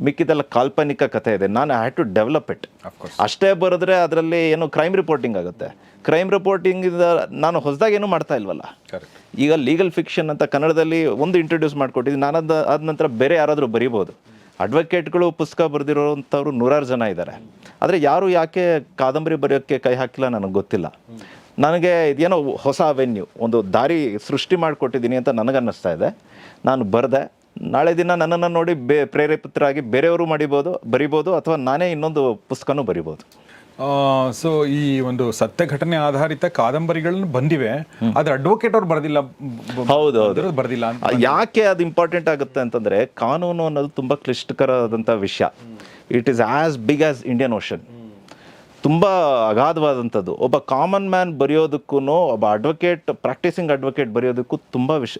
ಮಿಕ್ಕಿದೆಲ್ಲ ಕಾಲ್ಪನಿಕ ಕತೆ ಇದೆ. ನಾನು ಹ್ಯಾಡ್ ಟು ಡೆವಲಪ್ ಇಟ್ ಅಷ್ಟೇ ಬರೆದ್ರೆ ಅದರಲ್ಲಿ ಏನು ಕ್ರೈಮ್ ರಿಪೋರ್ಟಿಂಗ್ ಆಗುತ್ತೆ. ಕ್ರೈಮ್ ರಿಪೋರ್ಟಿಂಗ್ ನಾನು ಹೊಸದಾಗಿ ಏನೂ ಮಾಡ್ತಾ ಇಲ್ವಲ್ಲ? ಕರೆಕ್ಟ್ ಈಗ ಲೀಗಲ್ ಫಿಕ್ಷನ್ ಅಂತ ಕನ್ನಡದಲ್ಲಿ ಒಂದು ಇಂಟ್ರೊಡ್ಯೂಸ್ ಮಾಡಿಕೊಟ್ಟಿದ್ದೀನಿ. ನಾನು ಅದ ಆದ ನಂತರ ಬೇರೆ ಯಾರಾದರೂ ಬರಿಬೋದು. ಅಡ್ವೊಕೇಟ್ಗಳು ಪುಸ್ತಕ ಬರೆದಿರೋವಂಥವ್ರು ನೂರಾರು ಜನ ಇದ್ದಾರೆ ಆದರೆ ಯಾರು ಯಾಕೆ ಕಾದಂಬರಿ ಬರೆಯೋಕ್ಕೆ ಕೈ ಹಾಕಿಲ್ಲ ನನಗೆ ಗೊತ್ತಿಲ್ಲ. ನನಗೆ ಇದೇನೋ ಹೊಸ ವೆನ್ಯೂ ಒಂದು ದಾರಿ ಸೃಷ್ಟಿ ಮಾಡಿಕೊಟ್ಟಿದ್ದೀನಿ ಅಂತ ನನಗನ್ನಿಸ್ತಾ ಇದೆ. ನಾನು ಬರೆದೆ. ನಾಳೆ ದಿನ ನನ್ನನ್ನು ನೋಡಿ ಬೇ, ಪ್ರೇರೇಪಿತರಾಗಿ ಬೇರೆಯವರು ಮಾಡಿಬೋದು, ಬರಿಬೋದು, ಅಥವಾ ನಾನೇ ಇನ್ನೊಂದು ಪುಸ್ತಕನೂ ಬರಿಬೋದು. ಸೊ ಈ ಒಂದು ಸತ್ಯ ಘಟನೆ ಆಧಾರಿತ ಕಾದಂಬರಿಗಳನ್ನು ಬಂದಿವೆ. ಆದ್ರೆ ಅಡ್ವೊಕೇಟ್ ಅವ್ರು ಬರ್ದಿಲ್ಲ ಹೌದು. ಬರ್ದಿಲ್ಲ ಯಾಕೆ ಅದು ಇಂಪಾರ್ಟೆಂಟ್ ಆಗುತ್ತೆ ಅಂತಂದ್ರೆ ಕಾನೂನು ಅನ್ನೋದು ತುಂಬಾ ಕ್ಲಿಷ್ಟಕರವಾದಂಥ ವಿಷಯ. It is as big as Indian ocean ತುಂಬ ಅಗಾಧವಾದಂಥದ್ದು. ಒಬ್ಬ ಕಾಮನ್ ಮ್ಯಾನ್ ಬರೆಯೋದಕ್ಕೂ ಒಬ್ಬ ಅಡ್ವೊಕೇಟ್ ಪ್ರಾಕ್ಟೀಸಿಂಗ್ ಅಡ್ವೊಕೇಟ್ ಬರೆಯೋದಕ್ಕೂ ತುಂಬ ವಿಷ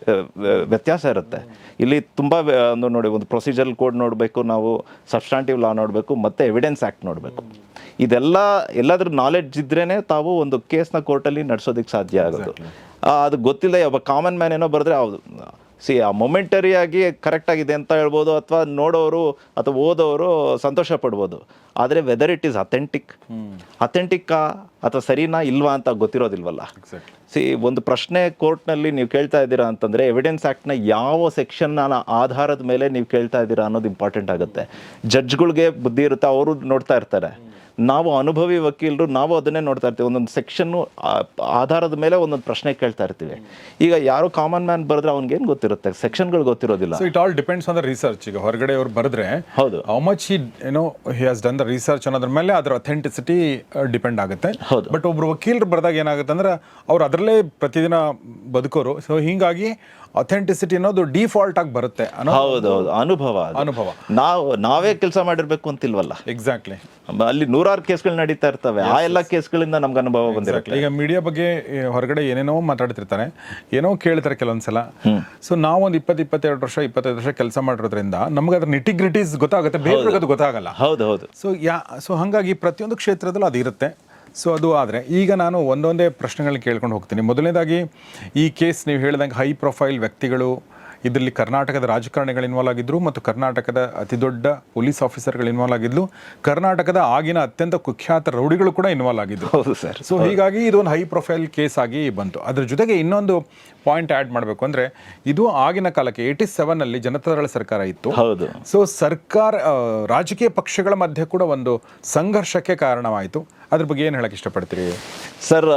ವ್ಯತ್ಯಾಸ ಇರುತ್ತೆ. ಇಲ್ಲಿ ತುಂಬ ಒಂದು ನೋಡಿ ಒಂದು ಪ್ರೊಸೀಜರಲ್ ಕೋಡ್ ನೋಡಬೇಕು ನಾವು ಸಬ್ಸ್ಟಾಂಟಿವ್ ಲಾ ನೋಡಬೇಕು ಮತ್ತು ಎವಿಡೆನ್ಸ್ ಆ್ಯಕ್ಟ್ ನೋಡಬೇಕು. ಇದೆಲ್ಲ ಎಲ್ಲಾದ್ರೂ ನಾಲೆಡ್ಜ್ ಇದ್ರೇ ತಾವು ಒಂದು ಕೇಸ್ನ ಕೋರ್ಟಲ್ಲಿ ನಡೆಸೋದಕ್ಕೆ ಸಾಧ್ಯ ಆಗೋದು. ಅದು ಗೊತ್ತಿಲ್ಲ ಒಬ್ಬ ಕಾಮನ್ ಮ್ಯಾನ್ ಏನೋ ಬರೆದ್ರೆ ಹೌದು. ಸಿ ಆ ಮೊಮೆಂಟರಿಯಾಗಿ ಕರೆಕ್ಟ್ ಆಗಿದೆ ಅಂತ ಹೇಳ್ಬೋದು ಅಥವಾ ನೋಡೋರು ಅಥವಾ ಓದೋರು ಸಂತೋಷ ಪಡ್ಬೋದು ಆದರೆ ವೆದರ್ ಇಟ್ ಈಸ್ ಅಥೆಂಟಿಕ್ ಅಥೆಂಟಿಕ್ಕಾ ಅಥವಾ ಸರಿನಾ ಇಲ್ವಾ ಅಂತ ಗೊತ್ತಿರೋದಿಲ್ವಲ್ಲ? ಸಿ ಒಂದು ಪ್ರಶ್ನೆ ಕೋರ್ಟ್ನಲ್ಲಿ ನೀವು ಕೇಳ್ತಾ ಇದ್ದೀರಾ ಅಂತಂದರೆ ಎವಿಡೆನ್ಸ್ ಆ್ಯಕ್ಟ್ನ ಯಾವ ಸೆಕ್ಷನ್ನ ಆಧಾರದ ಮೇಲೆ ನೀವು ಕೇಳ್ತಾ ಇದ್ದೀರಾ ಅನ್ನೋದು ಇಂಪಾರ್ಟೆಂಟ್ ಆಗುತ್ತೆ. ಜಡ್ಜ್ಗಳಿಗೆ ಬುದ್ಧಿ ಇರುತ್ತೆ ಅವರು ನೋಡ್ತಾ ಇರ್ತಾರೆ. ನಾವು ಅನುಭವಿ ವಕೀಲರು ನಾವು ಅದನ್ನೇ ನೋಡ್ತಾ ಇರ್ತೀವಿ. ಒಂದೊಂದು ಸೆಕ್ಷನ್ನು ಆಧಾರದ ಮೇಲೆ ಒಂದೊಂದು ಪ್ರಶ್ನೆ ಕೇಳ್ತಾ ಇರ್ತೀವಿ. ಈಗ ಯಾರೋ ಕಾಮನ್ ಮ್ಯಾನ್ ಬರೆದ್ರೆ ಅವ್ನಿಗೇನು ಗೊತ್ತಿರುತ್ತೆ? ಸೆಕ್ಷನ್ಗಳು ಗೊತ್ತಿರೋದಿಲ್ಲ. So it all depends on the research ಈಗ ಹೊರಗಡೆ ಅವ್ರು ಬರೆದ್ರೆ ಹೌದು. ಹೌ ಮಚ್ ಹಿ ಏನೋ he has done the research ಅನ್ನೋದ್ರ ಮೇಲೆ ಅದರ ಅಥೆಂಟಿಸಿಟಿ ಡಿಪೆಂಡ್ ಆಗುತ್ತೆ. ಹೌದು. ಬಟ್ ಒಬ್ರು ವಕೀಲರು ಬರೆದಾಗ ಏನಾಗುತ್ತೆ ಅಂದ್ರೆ ಅವ್ರು ಅದರಲ್ಲೇ ಪ್ರತಿದಿನ ಬದುಕೋರು. ಸೊ ಹೀಗಾಗಿ ಅಥೆಂಟಿಸಿಟಿ ಅನ್ನೋದು ಡಿಫಾಲ್ಟ್ ಆಗಿ ಬರುತ್ತೆ. ಅನ್ನೋ ಹೌದು ಹೌದು. ಅನುಭವ ಅದು. ಅನುಭವ. ನಾವು ನಾವೇ ಕೆಲಸ ಮಾಡಿರ್ಬೇಕು ಅಂತಿಲ್ವಲ್ಲ? ಎಕ್ಸಾಕ್ಟ್ಲಿ ಅಲ್ಲಿ ನೂರಾರು ಕೇಸ್ಗಳು ನಡೀತಾ ಇರ್ತವೆ. ಆ ಎಲ್ಲ ಕೇಸ್ಗಳಿಂದ ನಮ್ಗೆ ಅನುಭವ ಬಂದಿರುತ್ತೆ. ಈಗ ಮೀಡಿಯಾ ಬಗ್ಗೆ ಹೊರಗಡೆ ಏನೇನೋ ಮಾತಾಡ್ತಿರ್ತಾರೆ. ಏನೋ ಕೇಳ್ತಾರೆ ಕೆಲವೊಂದ್ಸಲ ಸೊ ನಾವೊಂದು ಇಪ್ಪತ್ತು ಇಪ್ಪತ್ತೆರಡು ವರ್ಷ ಇಪ್ಪತ್ತೈದು ವರ್ಷ ಕೆಲಸ ಮಾಡಿರೋದ್ರಿಂದ ನಮ್ಗೆ ಅದ್ರ ನಿಟಿಗ್ರಿಟೀಸ್ ಗೊತ್ತಾಗುತ್ತೆ. ಬೇರೆ ಅದು ಗೊತ್ತಾಗಲ್ಲ. ಹೌದು ಹೌದು. ಸೊ ಯಾ ಸೊ ಹಾಗಾಗಿ ಪ್ರತಿಯೊಂದು ಕ್ಷೇತ್ರದಲ್ಲೂ ಅದು ಇರುತ್ತೆ ಸೊ ಅದು ಆದರೆ ಈಗ ನಾನು ಒಂದೊಂದೇ ಪ್ರಶ್ನೆಗಳನ್ನ ಕೇಳ್ಕೊಂಡು ಹೋಗ್ತೀನಿ. ಮೊದಲನೇದಾಗಿ ಈ ಕೇಸ್ ನೀವು ಹೇಳಿದಂಗೆ ಹೈ ಪ್ರೊಫೈಲ್ ವ್ಯಕ್ತಿಗಳು ಇದರಲ್ಲಿ ಕರ್ನಾಟಕದ ರಾಜಕಾರಣಿಗಳು ಇನ್ವಾಲ್ವ್ ಆಗಿದ್ರು ಮತ್ತು ಕರ್ನಾಟಕದ ಅತಿ ದೊಡ್ಡ ಪೊಲೀಸ್ ಆಫೀಸರ್ಗಳು ಇನ್ವಾಲ್ವ್ ಆಗಿದ್ಲು. ಕರ್ನಾಟಕದ ಆಗಿನ ಅತ್ಯಂತ ಕುಖ್ಯಾತ ರೌಡಿಗಳು ಕೂಡ ಇನ್ವಾಲ್ವ್ ಆಗಿದ್ರು. ಹೌದು ಸರ್. ಸೊ ಹೀಗಾಗಿ ಇದೊಂದು ಹೈ ಪ್ರೊಫೈಲ್ ಕೇಸ್ ಆಗಿ ಬಂತು. ಅದರ ಜೊತೆಗೆ ಇನ್ನೊಂದು ಪಾಯಿಂಟ್ ಆ್ಯಡ್ ಮಾಡಬೇಕು ಅಂದರೆ ಇದು ಆಗಿನ ಕಾಲಕ್ಕೆ ಏಯ್ಟಿ ಸೆವೆನಲ್ಲಿ ಜನತಾದಳ ಸರ್ಕಾರ ಇತ್ತು. ಹೌದು. ಸೊ ಸರ್ಕಾರ ರಾಜಕೀಯ ಪಕ್ಷಗಳ ಮಧ್ಯೆ ಕೂಡ ಒಂದು ಸಂಘರ್ಷಕ್ಕೆ ಕಾರಣವಾಯಿತು. ಅದ್ರ ಬಗ್ಗೆ ಏನು ಹೇಳಕ್ಕೆ ಇಷ್ಟಪಡ್ತೀರಿ? Sir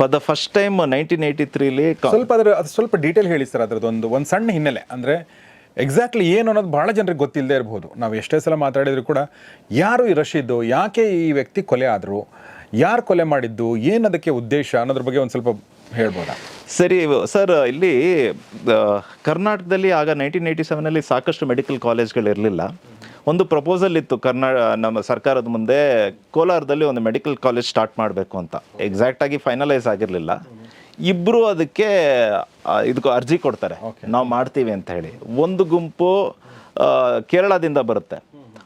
for the first time nineteen eighty ತ್ರೀಲಿ ಸ್ವಲ್ಪ ಅದರ ಅದು ಸ್ವಲ್ಪ ಡೀಟೇಲ್ ಹೇಳಿ ಸರ್ ಅದರದ್ದು ಒಂದು ಒಂದು ಸಣ್ಣ ಹಿನ್ನೆಲೆ. ಅಂದರೆ ಎಕ್ಸಾಕ್ಟ್ಲಿ ಏನು ಅನ್ನೋದು ಭಾಳ ಜನರಿಗೆ ಗೊತ್ತಿಲ್ಲದೆ ಇರಬಹುದು. ನಾವು ಎಷ್ಟೇ ಸಲ ಮಾತಾಡಿದ್ರು ಕೂಡ ಯಾರು ಈ ರಶೀದು ಯಾಕೆ ಈ ವ್ಯಕ್ತಿ ಕೊಲೆ ಆದರು ಯಾರು ಕೊಲೆ ಮಾಡಿದ್ದು ಏನು ಅದಕ್ಕೆ ಉದ್ದೇಶ ಅನ್ನೋದ್ರ ಬಗ್ಗೆ ಒಂದು ಸ್ವಲ್ಪ ಹೇಳ್ಬೋದಾ? ಸರಿ ಸರ್ ಇಲ್ಲಿ ಕರ್ನಾಟಕದಲ್ಲಿ ಆಗ ನೈನ್ಟೀನ್ ಏಯ್ಟಿ ಸೆವೆನಲ್ಲಿ ಸಾಕಷ್ಟು ಮೆಡಿಕಲ್ ಕಾಲೇಜ್ಗಳು ಇರಲಿಲ್ಲ ಒಂದು ಪ್ರಪೋಸಲ್ ಇತ್ತು ಕರ್ನಾ ನಮ್ಮ ಸರ್ಕಾರದ ಮುಂದೆ ಕೋಲಾರದಲ್ಲಿ ಒಂದು ಮೆಡಿಕಲ್ ಕಾಲೇಜ್ ಸ್ಟಾರ್ಟ್ ಮಾಡಬೇಕು ಅಂತ. ಎಕ್ಸಾಕ್ಟಾಗಿ ಫೈನಲೈಸ್ ಆಗಿರಲಿಲ್ಲ. ಇಬ್ಬರು ಅದಕ್ಕೆ ಇದಕ್ಕೆ ಅರ್ಜಿ ಕೊಡ್ತಾರೆ. ನಾವು ಮಾಡ್ತೀವಿ ಅಂತ ಹೇಳಿ. ಒಂದು ಗುಂಪು ಕೇರಳದಿಂದ ಬರುತ್ತೆ.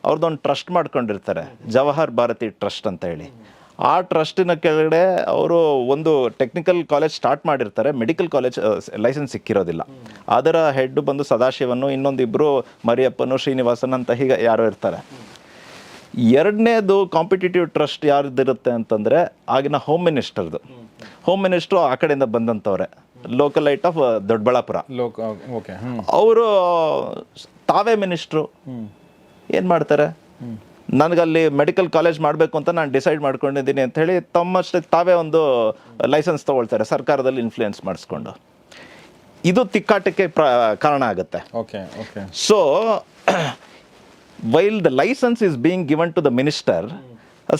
ಅವ್ರದ್ದೊಂದು ಟ್ರಸ್ಟ್ ಮಾಡ್ಕೊಂಡಿರ್ತಾರೆ. ಜವಾಹರ್ ಭಾರತಿ ಟ್ರಸ್ಟ್ ಅಂತ ಹೇಳಿ. ಆ ಟ್ರಸ್ಟಿನ ಕೆಳಗಡೆ ಅವರು ಒಂದು ಟೆಕ್ನಿಕಲ್ ಕಾಲೇಜ್ ಸ್ಟಾರ್ಟ್ ಮಾಡಿರ್ತಾರೆ. ಮೆಡಿಕಲ್ ಕಾಲೇಜ್ ಲೈಸೆನ್ಸ್ ಸಿಕ್ಕಿರೋದಿಲ್ಲ. ಅದರ ಹೆಡ್ ಬಂದು ಸದಾಶಿವನು ಇನ್ನೊಂದಿಬ್ಬರು ಮರಿಯಪ್ಪನು ಶ್ರೀನಿವಾಸನ್ ಅಂತ ಹೀಗೆ ಯಾರೋ ಇರ್ತಾರೆ. ಎರಡನೇದು ಕಾಂಪಿಟೇಟಿವ್ ಟ್ರಸ್ಟ್ ಯಾರ್ದಿರುತ್ತೆ ಅಂತಂದರೆ ಆಗಿನ ಹೋಮ್ ಮಿನಿಸ್ಟರ್ದು ಹೋಮ್ ಮಿನಿಸ್ಟ್ರು ಆ ಕಡೆಯಿಂದ ಬಂದಂಥವ್ರೆ. Local light of Doddaballapura. ಅವರು ತಾವೇ ಮಿನಿಸ್ಟ್ರು ಏನು ಮಾಡ್ತಾರೆ? ನನಗಲ್ಲಿ ಮೆಡಿಕಲ್ ಕಾಲೇಜ್ ಮಾಡಬೇಕು ಅಂತ ನಾನು ಡಿಸೈಡ್ ಮಾಡ್ಕೊಂಡಿದ್ದೀನಿ ಅಂತ ಹೇಳಿ ತಮ್ಮಷ್ಟೇ ತಾವೇ ಒಂದು ಲೈಸೆನ್ಸ್ ತೊಗೊಳ್ತಾರೆ ಸರ್ಕಾರದಲ್ಲಿ ಇನ್ಫ್ಲೂಯೆನ್ಸ್ ಮಾಡಿಸ್ಕೊಂಡು. ಇದು ತಿಕ್ಕಾಟಕ್ಕೆ ಪ್ರ ಕಾರಣ ಆಗುತ್ತೆ. Okay okay so while the license is being given to the minister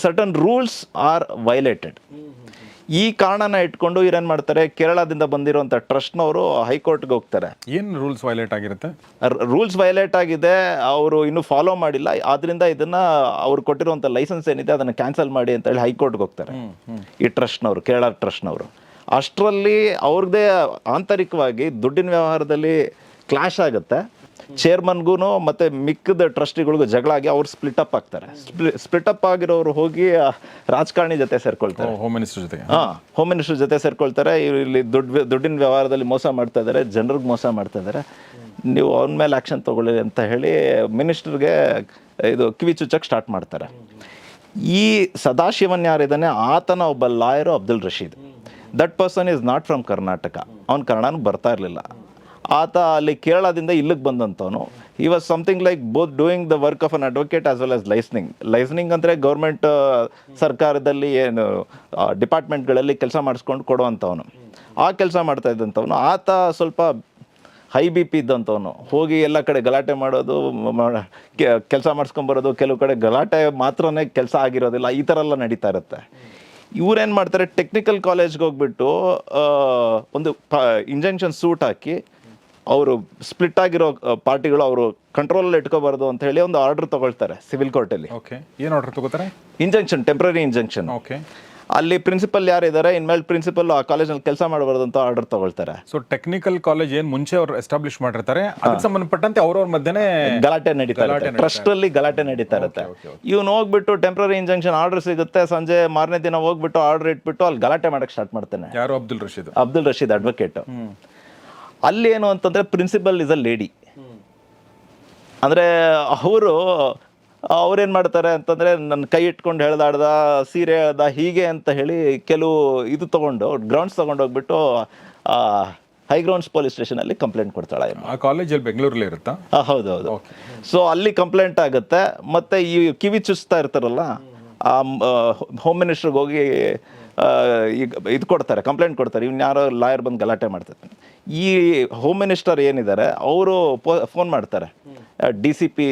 certain rules are violated ಈ ಕಾರಣನ ಇಟ್ಕೊಂಡು ಇವ್ರೇನ್ ಮಾಡ್ತಾರೆ? ಕೇರಳದಿಂದ ಬಂದಿರುವಂಥ ಟ್ರಸ್ಟ್ನವರು ಹೈಕೋರ್ಟ್ಗೆ ಹೋಗ್ತಾರೆ. ಏನು ರೂಲ್ಸ್ ವೈಲೇಟ್ ಆಗಿರುತ್ತೆ? ರೂಲ್ಸ್ ವೈಲೇಟ್ ಆಗಿದೆ. ಅವರು ಇನ್ನೂ ಫಾಲೋ ಮಾಡಿಲ್ಲ. ಆದ್ರಿಂದ ಇದನ್ನ ಅವ್ರು ಕೊಟ್ಟಿರುವಂಥ ಲೈಸೆನ್ಸ್ ಏನಿದೆ ಅದನ್ನು ಕ್ಯಾನ್ಸಲ್ ಮಾಡಿ ಅಂತ ಹೇಳಿ ಹೈಕೋರ್ಟ್ಗೆ ಹೋಗ್ತಾರೆ. ಈ ಟ್ರಸ್ಟ್ನವರು ಕೇರಳ ಟ್ರಸ್ಟ್ನವರು. ಅಷ್ಟರಲ್ಲಿ ಅವ್ರದ್ದೇ ಆಂತರಿಕವಾಗಿ ದುಡ್ಡಿನ ವ್ಯವಹಾರದಲ್ಲಿ ಕ್ಲಾಶ್ ಆಗುತ್ತೆ. ಚೇರ್ಮನ್ಗೂ ಮತ್ತೆ ಮಿಕ್ಕಿದ ಟ್ರಸ್ಟಿಗಳಿಗೂ ಜಗಳ ಆಗಿ ಅವ್ರು ಸ್ಪ್ಲಿಟ್ ಅಪ್ ಆಗ್ತಾರೆ. ಸ್ಪ್ಲಿಟ್ ಅಪ್ ಆಗಿರೋರು ಹೋಗಿ ರಾಜಕಾರಣಿ ಜೊತೆ ಸೇರ್ಕೊಳ್ತಾರೆ. ಹೋಮ್ ಮಿನಿಸ್ಟರ್ ಜೊತೆ ಹಾ ಹೋಮ್ ಮಿನಿಸ್ಟರ್ ಜೊತೆ ಸೇರ್ಕೊಳ್ತಾರೆ. ಇಲ್ಲಿ ದುಡ್ಡು ದುಡ್ಡಿನ ವ್ಯವಹಾರದಲ್ಲಿ ಮೋಸ ಮಾಡ್ತಾ ಇದ್ದಾರೆ ಜನರಿಗೆ ಮೋಸ ಮಾಡ್ತಾ ಇದ್ದಾರೆ ನೀವು ಅವನ ಮೇಲೆ ಆ್ಯಕ್ಷನ್ ತಗೊಳ್ಳಿ ಅಂತ ಹೇಳಿ ಮಿನಿಸ್ಟರ್ಗೆ ಇದು ಕಿವಿ ಚುಚ್ಚಕ್ ಸ್ಟಾರ್ಟ್ ಮಾಡ್ತಾರೆ. ಈ ಸದಾಶಿವನ್ ಯಾರಿದ್ದಾನೆ ಆತನ ಒಬ್ಬ lawyer Abdul Rashid. That person is not from Karnataka ಅವ್ನು ಕನ್ನಡನೂ ಬರ್ತಾ ಇರಲಿಲ್ಲ. ಆತ ಅಲ್ಲಿ ಕೇರಳದಿಂದ ಇಲ್ಲಿಗೆ ಬಂದಂಥವನು. He was something like both doing the work of an advocate as well as liaisoning liaisoning ಅಂದರೆ ಗೌರ್ಮೆಂಟ್ ಸರ್ಕಾರದಲ್ಲಿ ಏನು ಡಿಪಾರ್ಟ್ಮೆಂಟ್ಗಳಲ್ಲಿ ಕೆಲಸ ಮಾಡಿಸ್ಕೊಂಡು ಕೊಡುವಂಥವನು. ಆ ಕೆಲಸ ಮಾಡ್ತಾ ಇದ್ದಂಥವನು. ಆತ ಸ್ವಲ್ಪ ಹೈ ಬಿ ಪಿ ಇದ್ದಂಥವನು. ಹೋಗಿ ಎಲ್ಲ ಕಡೆ ಗಲಾಟೆ ಮಾಡೋದು ಕೆಲಸ ಮಾಡಿಸ್ಕೊಂಬರೋದು, ಕೆಲವು ಕಡೆ ಗಲಾಟೆ ಮಾತ್ರನೇ ಕೆಲಸ ಆಗಿರೋದಿಲ್ಲ. ಈ ಥರ ಎಲ್ಲ ನಡೀತಾ ಇರುತ್ತೆ. ಇವರೇನು ಮಾಡ್ತಾರೆ ಟೆಕ್ನಿಕಲ್ ಕಾಲೇಜ್ಗೆ ಹೋಗ್ಬಿಟ್ಟು ಒಂದು ಒಂದು ಇಂಜೆಕ್ಷನ್ ಸೂಟ್ ಹಾಕಿ ಅವರು ಸ್ಪ್ಲಿಟ್ ಆಗಿರೋ ಪಾರ್ಟಿಗಳು ಅವರು ಕಂಟ್ರೋಲಲ್ಲಿ ಇಟ್ಕೋಬಾರ್ದು ಅಂತ ಹೇಳಿ ಒಂದು ಆರ್ಡರ್ ತಗೊಳ್ತಾರೆ ಸಿವಿಲ್ ಕೋರ್ಟಲ್ಲಿ ಓಕೆ ಏನು ಆರ್ಡರ್ ತಗೋತಾರೆ? ಇಂಜೆಕ್ಷನ್ ಟೆಂಪ್ರರಿ ಇಂಜಂಕ್ಷನ್ ಓಕೆ ಅಲ್ಲಿ ಪ್ರಿನ್ಸಿಪಲ್ ಯಾರಿದ್ದಾರೆ ಇನ್ಮೇಲೆ ಪ್ರಿನ್ಸಿಪಲ್ ಆ ಕಾಲೇಜಲ್ಲಿ ಕೆಲಸ ಮಾಡಬಾರ್ದು ಅಂತ ಆರ್ಡರ್ ತಗೊಳ್ತಾರೆ. ಸೊ ಟೆಕ್ನಿಕಲ್ ಕಾಲೇಜ್ ಏನು ಮುಂಚೆ ಅವ್ರು ಎಸ್ಟಾಬ್ಲಿಷ್ ಮಾಡಿರ್ತಾರೆ ಅದಕ್ಕೆ ಸಂಬಂಧಪಟ್ಟಂತೆ ಅವ್ರವ್ರ ಮಧ್ಯೆ ಗಲಾಟೆ ನಡೀತಾರೆ ಇರುತ್ತೆ. ಟ್ರಸ್ಟ್ ಅಲ್ಲಿ ಗಲಾಟೆ ನಡೀತಾ ಇರುತ್ತೆ. ಇವ್ನು ಹೋಗ್ಬಿಟ್ಟು ಟೆಂಪ್ರರಿ ಇಂಜಂಕ್ಷನ್ ಆರ್ಡರ್ ಸಿಗುತ್ತೆ ಸಂಜೆ ಮಾರನೇ ದಿನ ಹೋಗ್ಬಿಟ್ಟು ಆರ್ಡರ್ ಇಟ್ಬಿಟ್ಟು ಅಲ್ಲಿ ಗಲಾಟೆ ಮಾಡಕ್ಕೆ ಸ್ಟಾರ್ಟ್ ಮಾಡ್ತಾನೆ. ಯಾರು? ಅಬ್ದುಲ್ ರಶೀದ್. ಅಬ್ದುಲ್ ರಶೀದ್ ಅಡ್ವೊಕೇಟ್ ಅಲ್ಲಿ ಏನು ಅಂತಂದ್ರೆ ಪ್ರಿನ್ಸಿಪಲ್ ಇಸ್ ಅ ಲೇಡಿ ಅಂದ್ರೆ ಅವರು ಅವ್ರೇನು ಮಾಡ್ತಾರೆ ಅಂತಂದ್ರೆ ನನ್ನ ಕೈ ಇಟ್ಕೊಂಡು ಹೇಳ್ದಾಡ್ದ ಸೀರೆ ಹೇಳ್ದ ಹೀಗೆ ಅಂತ ಹೇಳಿ ಕೆಲವು ಇದು ತಗೊಂಡು ಗ್ರೌಂಡ್ಸ್ ತಗೊಂಡು ಹೋಗ್ಬಿಟ್ಟು ಹೈಗ್ರೌಂಡ್ಸ್ ಪೊಲೀಸ್ ಸ್ಟೇಷನಲ್ಲಿ ಕಂಪ್ಲೇಂಟ್ ಕೊಡ್ತಾಳೆ. ಆ ಕಾಲೇಜಲ್ಲಿ ಬೆಂಗಳೂರಲ್ಲಿ ಇರುತ್ತಾ? ಹೌದು ಹೌದು. ಸೊ ಅಲ್ಲಿ ಕಂಪ್ಲೇಂಟ್ ಆಗುತ್ತೆ. ಮತ್ತೆ ಈ ಕಿವಿ ಚುಚ್ತಾ ಇರ್ತಾರಲ್ಲ ಆ ಹೋಮ್ ಮಿನಿಸ್ಟ್ರಿಗೆ ಹೋಗಿ ಈಗ ಇದು ಕೊಡ್ತಾರೆ ಕಂಪ್ಲೇಂಟ್ ಕೊಡ್ತಾರೆ. ಇವ್ನು ಯಾರೋ ಲಾಯರ್ ಬಂದು ಗಲಾಟೆ ಮಾಡ್ತಾರೆ ಈ ಹೋಮ್ ಮಿನಿಸ್ಟರ್ ಏನಿದ್ದಾರೆ ಅವರು ಫೋನ್ ಮಾಡ್ತಾರೆ. D C P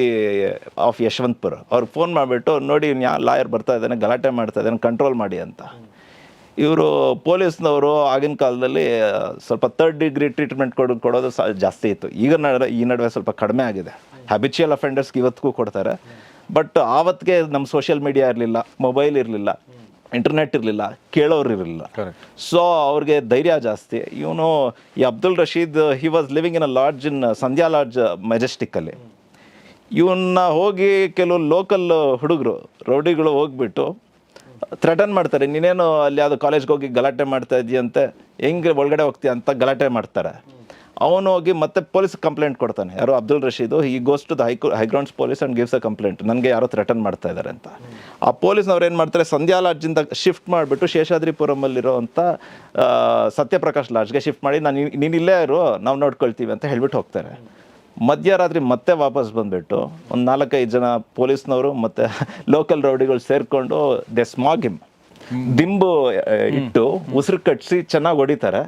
of Yeshwanthpur. ಅವ್ರು ಫೋನ್ ಮಾಡಿಬಿಟ್ಟು ನೋಡಿ ಇವ್ನು ಯಾ ಲಾಯರ್ ಬರ್ತಾ ಇದ್ದಾನೆ ಗಲಾಟೆ ಮಾಡ್ತಾ ಇದ್ದಾನೆ ಕಂಟ್ರೋಲ್ ಮಾಡಿ ಅಂತ. ಇವರು ಪೊಲೀಸ್ನವರು ಆಗಿನ ಕಾಲದಲ್ಲಿ ಸ್ವಲ್ಪ ತರ್ಡ್ ಡಿಗ್ರಿ ಟ್ರೀಟ್ಮೆಂಟ್ ಕೊಡೋ ಕೊಡೋದು ಸ ಜಾಸ್ತಿ ಇತ್ತು. ಈಗ ನಡೆ ಈ ನಡುವೆ ಸ್ವಲ್ಪ ಕಡಿಮೆ ಆಗಿದೆ. ಹ್ಯಾಬಿಚುಯಲ್ ಅಫೆಂಡರ್ಸ್ಗೆ ಇವತ್ತಿಗೂ ಕೊಡ್ತಾರೆ. ಬಟ್ ಆವತ್ತಿಗೆ ನಮ್ಮ ಸೋಷಿಯಲ್ ಮೀಡಿಯಾ ಇರಲಿಲ್ಲ ಮೊಬೈಲ್ ಇರಲಿಲ್ಲ. ಇಂಟರ್ನೆಟ್ ಇರಲಿಲ್ಲ ಕೇಳೋರು ಇರಲಿಲ್ಲ. ಸೊ ಅವ್ರಿಗೆ ಧೈರ್ಯ ಜಾಸ್ತಿ. ಇವನು ಈ Abdul Rashid he was living in a lodge in Sandhya lodge ಮೆಜೆಸ್ಟಿಕ್ಕಲ್ಲಿ ಇವನ್ನ ಹೋಗಿ ಕೆಲವು ಲೋಕಲ್ ಹುಡುಗರು ರೌಡಿಗಳು ಹೋಗ್ಬಿಟ್ಟು ಥ್ರೆಟನ್ ಮಾಡ್ತಾರೆ ನೀನೇನು ಅಲ್ಲಿ ಯಾವುದೋ ಕಾಲೇಜ್ಗೆ ಹೋಗಿ ಗಲಾಟೆ ಮಾಡ್ತಾ ಇದೆಯಂತೆ? ಹೆಂಗೆ ಒಳಗಡೆ ಹೋಗ್ತೀಯ ಅಂತ ಗಲಾಟೆ ಮಾಡ್ತಾರೆ. ಅವನು ಹೋಗಿ ಮತ್ತೆ ಪೊಲೀಸ್ ಕಂಪ್ಲೇಂಟ್ ಕೊಡ್ತಾನೆ. ಯಾರೋ Abdul Rashid he goes to the high High Grounds police and gives a complaint ನನಗೆ ಯಾರೋ ಥ್ರೆಟನ್ ಮಾಡ್ತಾ ಇದ್ದಾರೆ ಅಂತ. ಆ ಪೊಲೀಸ್ನವ್ರು ಏನು ಮಾಡ್ತಾರೆ? ಸಂಧ್ಯಾ ಲಾಡ್ಜಿಂದ ಶಿಫ್ಟ್ ಮಾಡಿಬಿಟ್ಟು ಶೇಷಾದ್ರಿಪುರಮಲ್ಲಿರೋವಂಥ ಸತ್ಯಪ್ರಕಾಶ್ ಲಾಡ್ಜ್ಗೆ ಶಿಫ್ಟ್ ಮಾಡಿ ನಾನು ನೀನು ಇಲ್ಲೇ ಇರು ನಾವು ನೋಡ್ಕೊಳ್ತೀವಿ ಅಂತ ಹೇಳ್ಬಿಟ್ಟು ಹೋಗ್ತಾರೆ. ಮಧ್ಯರಾತ್ರಿ ಮತ್ತೆ ವಾಪಸ್ ಬಂದ್ಬಿಟ್ಟು ಒಂದು ನಾಲ್ಕೈದು ಜನ ಪೊಲೀಸ್ನವರು ಮತ್ತೆ ಲೋಕಲ್ ರೌಡಿಗಳು ಸೇರಿಕೊಂಡು ದೆ ಸ್ಮಾಗ್ ಹಿಮ್. ದಿಂಬು ಇಟ್ಟು ಉಸಿರು ಕಟ್ಟಿಸಿ ಚೆನ್ನಾಗಿ ಹೊಡಿತಾರೆ.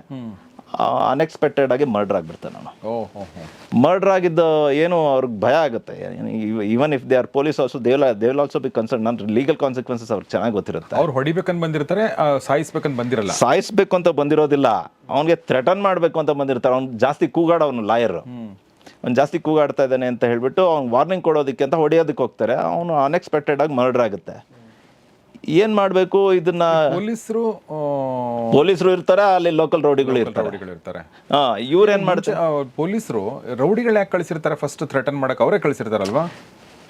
ಅನ್ಎಕ್ಸ್ಪೆಕ್ಟೆಡ್ ಆಗಿ ಮರ್ಡರ್ ಆಗ್ಬಿಡ್ತಾನೆ ನಾನು. ಮರ್ಡರ್ ಆಗಿದ್ದ ಏನು ಅವ್ರಿಗೆ ಭಯ ಆಗುತ್ತೆ. Even if they are police also they they will also be concern ನನ್ನ ಲೀಗಲ್ ಕಾನ್ಸಿಕ್ವೆನ್ಸಸ್ ಅವ್ರಿಗೆ ಚೆನ್ನಾಗಿ ಗೊತ್ತಿರುತ್ತೆ. ಅವ್ರು ಹೊಡಿಬೇಕಂತ ಬಂದಿರ್ತಾರೆ ಸಾಯಿಸ್ಬೇಕಂತ ಬಂದಿರಲ್ಲ. ಸಾಯಿಸ್ಬೇಕು ಅಂತ ಬಂದಿರೋದಿಲ್ಲ. ಅವನಿಗೆ ಥ್ರೆಟನ್ ಮಾಡಬೇಕು ಅಂತ ಬಂದಿರ್ತಾರೆ. ಅವ್ನು ಜಾಸ್ತಿ ಕೂಗಾಡೋನು ಲಾಯರ್ ಅವ್ನು ಜಾಸ್ತಿ ಕೂಗಾಡ್ತಾ ಇದ್ದಾನೆ ಅಂತ ಹೇಳ್ಬಿಟ್ಟು ಅವ್ನು ವಾರ್ನಿಂಗ್ ಕೊಡೋದಕ್ಕೆ ಅಂತ ಹೊಡೆಯೋದಕ್ಕೆ ಹೋಗ್ತಾರೆ. ಅವನು ಅನ್ಎಕ್ಸ್ಪೆಕ್ಟೆಡ್ ಆಗಿ ಮರ್ಡರ್ ಆಗುತ್ತೆ. ಏನು ಮಾಡಬೇಕು? ಇದನ್ನ ಪೊಲೀಸರು ಪೊಲೀಸರು ಇರ್ತಾರೆ ಅಲ್ಲಿ ಲೋಕಲ್ ರೌಡಿಗಳು ಇರ್ತಾರೆ. ರೌಡಿಗಳು ಇರ್ತಾರೆ. ಏನ್ ಮಾಡ್ತಾರೆ? ಪೊಲೀಸರು ರೌಡಿಗಳು ಯಾಕೆ ಕಳಿಸಿರ್ತಾರೆ? ಫಸ್ಟ್ ಥ್ರೆಟನ್ ಮಾಡಕ್ ಅವರೇ ಕಳಿಸಿರ್ತಾರಲ್ವಾ?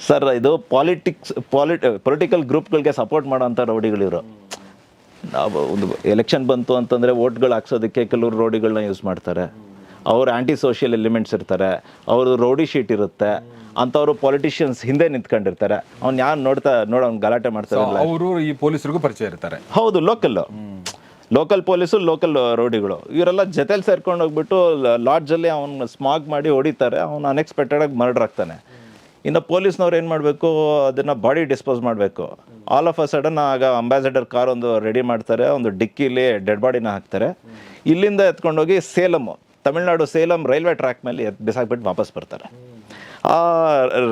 ಸರ್ ಇದು ಪಾಲಿಟಿಕ್ಸ್ ಪಾಲಿಟ್ ಪೊಲಿಟಿಕಲ್ ಗ್ರೂಪ್ಗಳಿಗೆ ಸಪೋರ್ಟ್ ಮಾಡೋಂಥ ರೌಡಿಗಳಿರು ನಾವು ಒಂದು ಎಲೆಕ್ಷನ್ ಬಂತು ಅಂತಂದರೆ ಓಟ್ಗಳು ಹಾಕ್ಸೋದಕ್ಕೆ ಕೆಲವರು ರೌಡಿಗಳನ್ನ ಯೂಸ್ ಮಾಡ್ತಾರೆ. ಅವ್ರ ಆ್ಯಂಟಿ ಸೋಷಿಯಲ್ ಎಲಿಮೆಂಟ್ಸ್ ಇರ್ತಾರೆ. ಅವ್ರದ್ದು ರೌಡಿ ಶೀಟ್ ಇರುತ್ತೆ. ಅಂಥವ್ರು ಪಾಲಿಟಿಷಿಯನ್ಸ್ ಹಿಂದೆ ನಿಂತ್ಕೊಂಡಿರ್ತಾರೆ. ಅವ್ನು ಯಾರು ನೋಡ್ತಾ ನೋಡೋ ಅವ್ನು ಗಲಾಟೆ ಮಾಡ್ತಾರೆ ಅವರು ಈ ಪೊಲೀಸರಿಗೂ ಪರಿಚಯ ಇರ್ತಾರೆ. ಹೌದು ಲೋಕಲ್ ಲೋಕಲ್ ಪೊಲೀಸು ಲೋಕಲ್ ರೋಡಿಗಳು ಇವರೆಲ್ಲ ಜೊತೆಲಿ ಸೇರ್ಕೊಂಡು ಹೋಗ್ಬಿಟ್ಟು ಲಾಡ್ಜಲ್ಲಿ ಅವ್ನ ಸ್ಮಾಗ್ ಮಾಡಿ ಹೊಡಿತಾರೆ. ಅವ್ನು ಅನ್ಎಕ್ಸ್ಪೆಕ್ಟೆಡ್ ಆಗಿ ಮರ್ಡರ್ ಆಗ್ತಾನೆ. ಇನ್ನು ಪೊಲೀಸ್ನವ್ರು ಏನು ಮಾಡಬೇಕು? ಅದನ್ನು ಬಾಡಿ ಡಿಸ್ಪೋಸ್ ಮಾಡಬೇಕು. ಆಲ್ ಆಫ್ ಅ ಸಡನ್ ಆಗ ಅಂಬಾಸಿಡರ್ ಕಾರ್ ಒಂದು ರೆಡಿ ಮಾಡ್ತಾರೆ. ಒಂದು ಡಿಕ್ಕಿಲಿ ಡೆಡ್ ಬಾಡಿನ ಹಾಕ್ತಾರೆ. ಇಲ್ಲಿಂದ ಎತ್ಕೊಂಡೋಗಿ ಸೇಲಮ್ ತಮಿಳ್ನಾಡು ಸೇಲಂ ರೈಲ್ವೆ ಟ್ರ್ಯಾಕ್ ಮೇಲೆ ಬಿಸಾಕ್ಬಿಟ್ಟು ವಾಪಸ್ ಬರ್ತಾರೆ. ಆ